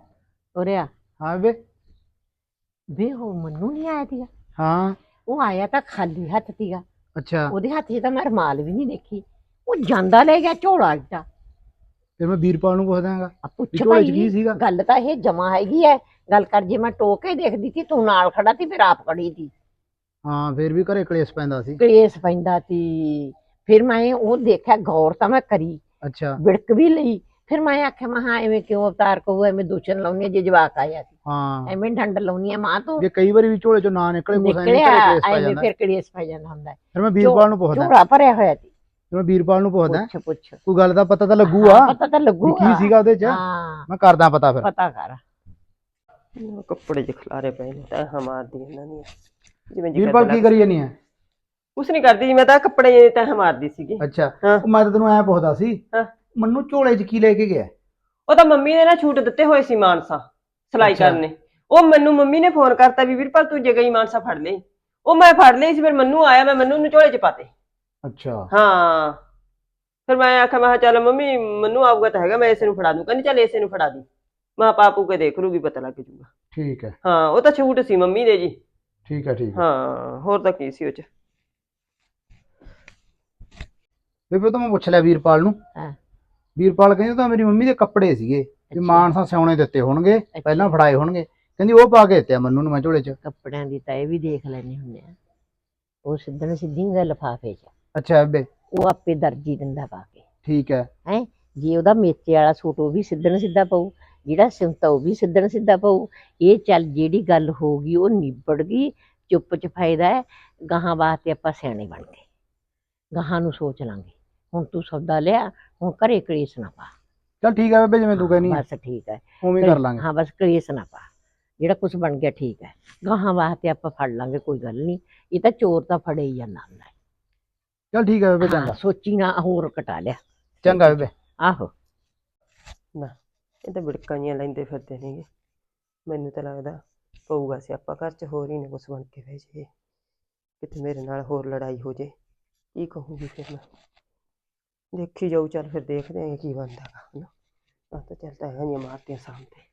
[SPEAKER 2] ਉਰਿਆ
[SPEAKER 3] ਹਾਂ ਬੇਬੇ।
[SPEAKER 2] ਵੇ ਉਹ ਮੰਨੂ ਨਹੀਂ ਆਇਆ ਸੀਗਾ
[SPEAKER 3] ਹਾਂ।
[SPEAKER 2] ਉਹ ਆਇਆ ਤਾਂ ਖਾਲੀ ਹੱਥ ਸੀਗਾ
[SPEAKER 3] ਅੱਛਾ।
[SPEAKER 2] ਉਹਦੇ ਹੱਥ 'ਚ ਤਾਂ ਮੈਂ ਰਮਾਲ ਵੀ ਨਹੀਂ ਦੇਖੀ। ਉਹ ਜਾਂਦਾ ਲੈ ਗਿਆ ਝੋਲਾ ਇੱਟਾ
[SPEAKER 3] ਫਿਰ ਮੈਂ ਵੀਰਪਾਲ ਨੂੰ ਪੁੱਛ ਦਾਂਗਾ
[SPEAKER 2] ਆ ਪੁੱਛ
[SPEAKER 3] ਵੀ ਝੋਲੇ 'ਚ
[SPEAKER 2] ਭਾਈ
[SPEAKER 3] ਕੀ ਸੀਗਾ?
[SPEAKER 2] ਗੱਲ ਤਾਂ ਇਹ ਜਮਾ ਹੈਗੀ ਐ। ਗੱਲ ਕਰ ਜੇ ਮੈਂ ਟੋਕੇ ਦੇਖਦੀ ਸੀ ਤੂੰ ਨਾਲ ਖੜਾ ਸੀ ਫਿਰ ਆਪ ਖੜੀ ਸੀ
[SPEAKER 3] ਹਾਂ ਫਿਰ ਵੀ ਘਰੇ ਕਲੇਸ਼ ਪੈਂਦਾ ਸੀ।
[SPEAKER 2] ਕਲੇਸ਼ ਪੈਂਦਾ ਸੀ ਫਿਰ ਮੈਂ ਉਹ ਦੇਖਿਆ ਗੌਰ ਤਾਂ ਮੈਂ ਕਰੀ।
[SPEAKER 3] ਅੱਛਾ।
[SPEAKER 2] ਵਿੜਕ ਵੀ ਲਈ। ਫਿਰ ਮੈਂ ਆਖਿਆ ਮੈਂ ਹਾਂ ਐਵੇਂ ਕਿਉਂ ਅਵਤਾਰ ਕਹੂ ਐਵੇਂ ਦੂਸ਼ਣ ਲਾਉਣੀ ਜੇ ਜਵਾਕ ਆਇਆ ਸੀ।
[SPEAKER 3] ਹਾਂ।
[SPEAKER 2] ਐਵੇਂ ਡੰਡ ਲਾਉਣੀ ਆ ਮਾਂ ਤੂੰ।
[SPEAKER 3] ਜੇ ਕਈ ਵਾਰੀ ਵੀ ਝੋਲੇ ਚੋਂ ਨਾ ਨਿਕਲੇ ਕੁਛ ਐਂ
[SPEAKER 2] ਨਿਕਲਿਆ
[SPEAKER 3] ਘਰੇ ਕਲੇਸ਼ ਪੈ
[SPEAKER 2] ਐਵੇਂ
[SPEAKER 3] ਜਾਂਦਾ।
[SPEAKER 2] ਫਿਰ ਕਲੇਸ਼ ਪੈ ਜਾਂਦਾ ਹੁੰਦਾ। ਹੈ।
[SPEAKER 3] ਫਿਰ ਮੈਂ ਵੀਰਪਾਲ ਨੂੰ ਪੁੱਛਦਾ।
[SPEAKER 2] ਝੋਲਾ ਭਰਿਆ ਹੋਇਆ ਸੀ।
[SPEAKER 3] ਫਿਰ ਮੈਂ ਵੀਰਪਾਲ ਨੂੰ ਪੁੱਛਦਾ
[SPEAKER 2] ਪੁੱਛ ਪੁੱਛ।
[SPEAKER 3] ਕੋਈ ਗੱਲ ਦਾ ਪਤਾ ਤਾਂ ਲੱਗੂਗਾ?
[SPEAKER 2] ਹਾਂ, ਪਤਾ ਤਾਂ
[SPEAKER 3] ਵੀ
[SPEAKER 2] ਲੱਗੂਗਾ
[SPEAKER 3] ਕੀ ਸੀਗਾ ਉਹਦੇ 'ਚ?
[SPEAKER 2] ਹਾਂ।
[SPEAKER 3] ਮੈਂ ਕਰਦਾ ਪਤਾ ਫਿਰ।
[SPEAKER 2] ਪਤਾ ਕਰ।
[SPEAKER 5] ਕੱਪੜੇ ਚ ਖਲਾਰੇ ਪਏ ਨੇ ਤਾਂ ਹਮਾਰਦੀ ਇਹਨਾਂ ਦੀਆਂ। ਜਿਵੇਂ ਜੀ
[SPEAKER 3] ਵੀਰਪਾਲ ਕੀ ਕਰੀ ਜਾਨੀ ਹੈ?
[SPEAKER 5] ਕੁਛ ਨਹੀਂ ਕਰਦੀ ਜੀ ਮੈਂ ਤਾਂ ਕੱਪੜੇ ਤੈਹ ਮਾਰਦੀ ਸੀਗੀ।
[SPEAKER 3] ਅੱਛਾ
[SPEAKER 5] ਹਾਂ।
[SPEAKER 3] ਉਹ ਮੈਂ ਤਾਂ ਤੈਨੂੰ ਐ ਪੁੱਛਦਾ ਸੀ
[SPEAKER 5] ਹਾਂ।
[SPEAKER 3] ਮੰਨੂ ਝੋਲੇ 'ਚ ਕੀ ਲੈ ਕੇ ਗਿਆ?
[SPEAKER 5] ਉਹ ਤਾਂ ਮੰਮੀ ਨੇ ਨਾ ਛੂਟ ਦਿੱਤੇ ਹੋਏ ਸੀ ਮਾਨਸਾ ਸਿਲਾਈ
[SPEAKER 3] ਅੱਛਾ।
[SPEAKER 5] ਕਰਨੇ। ਉਹ ਮੈਨੂੰ ਮੰਮੀ ਨੇ ਫੋਨ ਕਰਤਾ ਵੀ ਵੀਰਪਾਲ ਤੂੰ ਜੇ ਗਈ ਮਾਨਸਾ ਫੜ ਲਈ। ਉਹ ਮੈਂ ਫੜ ਲਈ ਸੀ ਫਿਰ ਮੰਨੂ ਆਇਆ ਮੈਂ ਮੰਨੂ ਨੂੰ ਝੋਲੇ 'ਚ ਪਾਤੇ।
[SPEAKER 3] ਅੱਛਾ।
[SPEAKER 5] ਹਾਂ। ਫਿਰ ਮੈਂ ਆਖਿਆ ਮੈਂ ਕਿਹਾ ਚੱਲ ਮੰਮੀ ਮੰਨੂ ਆਊਗਾ ਤਾਂ ਹੈਗਾ ਮੈਂ ਇਸੇ ਨੂੰ ਫੜਾ ਦੂੰ। ਕਹਿੰਦੀ ਚੱਲ ਇਸੇ ਨੂੰ ਫੜਾ ਦੀ। ਮੈਂ ਪਾਪੂ ਕੇ ਦੇਖ ਲੂਗੀ ਪਤਾ ਲੱਗ ਜੂਗਾ।
[SPEAKER 3] ਠੀਕ ਹੈ।
[SPEAKER 5] ਹਾਂ ਉਹ ਤਾਂ ਛੂਟ ਸੀ ਮੰਮੀ ਦੇ ਜੀ।
[SPEAKER 3] ਠੀਕ ਹੈ ਠੀਕ ਹੈ।
[SPEAKER 5] ਹਾਂ ਹੋਰ ਤਾਂ ਕੀ ਸੀ ਉਹ 'ਚ।
[SPEAKER 3] ਬੇਬੇ ਤਾਂ ਮੈਂ ਪੁੱਛ ਲਿਆ ਵੀਰਪਾਲ ਨੂੰ।
[SPEAKER 2] ਹਾਂ।
[SPEAKER 3] ਵੀਰਪਾਲ ਕਹਿੰਦੀ ਤਾਂ ਮੇਰੀ ਮੰਮੀ ਦੇ ਕੱਪੜੇ ਸੀਗੇ। ਵੀ। ਮਾਨਸਾ ਸਿਉਣੇ ਦਿੱਤੇ ਹੋਣਗੇ ਪਹਿਲਾਂ ਫੜਾਏ ਹੋਣਗੇ। ਕਹਿੰਦੀ ਉਹ ਪਾ ਕੇ ਦਿੱਤੇ ਆ ਮੰਨੂ ਨੂੰ ਮੈਂ ਝੋਲੇ 'ਚ।
[SPEAKER 2] ਕੱਪੜਿਆਂ ਦੀ ਤਾਂ ਇਹ ਵੀ ਦੇਖ ਲੈਣੇ ਹੁੰਦੇ ਆ। ਉਹ ਸਿੱਧਣ ਸਿੱਧੀ ਦਾ ਲਫਾਫੇ 'ਚ
[SPEAKER 3] ਅੱਛਾ ਬੇਬੇ
[SPEAKER 2] ਉਹ ਆਪੇ ਦਰਜੀ ਦਿੰਦਾ ਪਾ ਕੇ।
[SPEAKER 3] ਠੀਕ ਹੈ।
[SPEAKER 2] ਹੈ ਜੇ ਉਹਦਾ ਮੇਚੇ ਵਾਲਾ ਸੂਟ ਉਹ ਵੀ ਸਿੱਧਣ ਸਿੱਧਾ ਪਊ ਜਿਹੜਾ ਸਿੰਤਾ ਉਹ ਵੀ ਸਿੱਧਣ ਸਿੱਧਾ ਪਊ। ਇਹ ਚੱਲ ਜਿਹੜੀ ਗੱਲ ਹੋ ਗਈ ਉਹ ਨਿਬੜ ਗਈ ਚੁੱਪ ਚ ਫਾਇਦਾ ਹੈ ਗਾਹਾਂ ਵਾਸਤੇ ਆਪਾਂ ਸਿਆਣੇ ਬਣ ਗਏ। ਗਾਹਾਂ ਨੂੰ ਸੋਚ ਲਾਂਗੇ। ਹੁਣ ਤੂੰ ਸੌਦਾ ਲਿਆ ਹੁਣ ਘਰੇ ਕਲੇਸ਼ ਨਾ ਪਾ।
[SPEAKER 3] ਚਲ ਠੀਕ ਹੈ ਬੇਬੇ ਜਿਵੇਂ ਤੂੰ ਕਹਿੰਦੀ
[SPEAKER 2] ਬਸ ਠੀਕ ਹੈ।
[SPEAKER 3] ਉਵੇਂ ਕਰ ਲਾਂਗੇ।
[SPEAKER 2] ਹਾਂ ਬਸ ਕਲੇਸ਼ ਨਾ ਪਾ। ਜਿਹੜਾ ਕੁਝ ਬਣ ਗਿਆ ਠੀਕ ਹੈ। ਗਾਹਾਂ ਵਾਸਤੇ ਆਪਾਂ ਫੜ ਲਾਂਗੇ ਕੋਈ ਗੱਲ ਨਹੀਂ। ਇਹ ਤਾਂ ਚੋਰ ਤਾਂ ਫੜੇ ਹੀ ਜਾਂਦਾ ਹੁੰਦਾ।
[SPEAKER 3] ਚਲ ਠੀਕ ਹੈ ਬੇਬੇ ਚੰਗਾ।
[SPEAKER 2] ਸੋਚੀ ਨਾ ਹੋਰ ਕਟਾ ਲਿਆ।
[SPEAKER 3] ਚੰਗਾ ਬੇਬੇ।
[SPEAKER 2] ਆਹੋ।
[SPEAKER 5] ਇਹ ਤਾਂ ਬਿੜਕਾਂ ਜੀਆਂ ਲੈਂਦੇ ਫਿਰਦੇ ਨੇਗੇ। ਮੈਨੂੰ ਤਾਂ ਲੱਗਦਾ ਪਊਗਾ ਸਿਆਪਾ ਘਰ 'ਚ ਹੋਰ ਹੀ ਨਾ ਕੁਛ ਬਣ ਕੇ ਬਹਿ ਜੇ ਕਿਤੇ ਮੇਰੇ ਨਾਲ ਹੋਰ ਲੜਾਈ ਹੋ ਜੇ ਕੀ ਕਹੂੰਗੀ ਫਿਰ ਮੈਂ? ਦੇਖੀ ਜਾਊ ਚੱਲ ਫਿਰ ਦੇਖਦੇ ਆਂ ਕੀ ਬਣਦਾ ਗਾ ਹਨਾ। ਆ ਤਾਂ ਚੱਲਦਾ ਹੈ ਨਹੀਂ ਮਾਰਦੇ ਸਾਹਮਣੇ।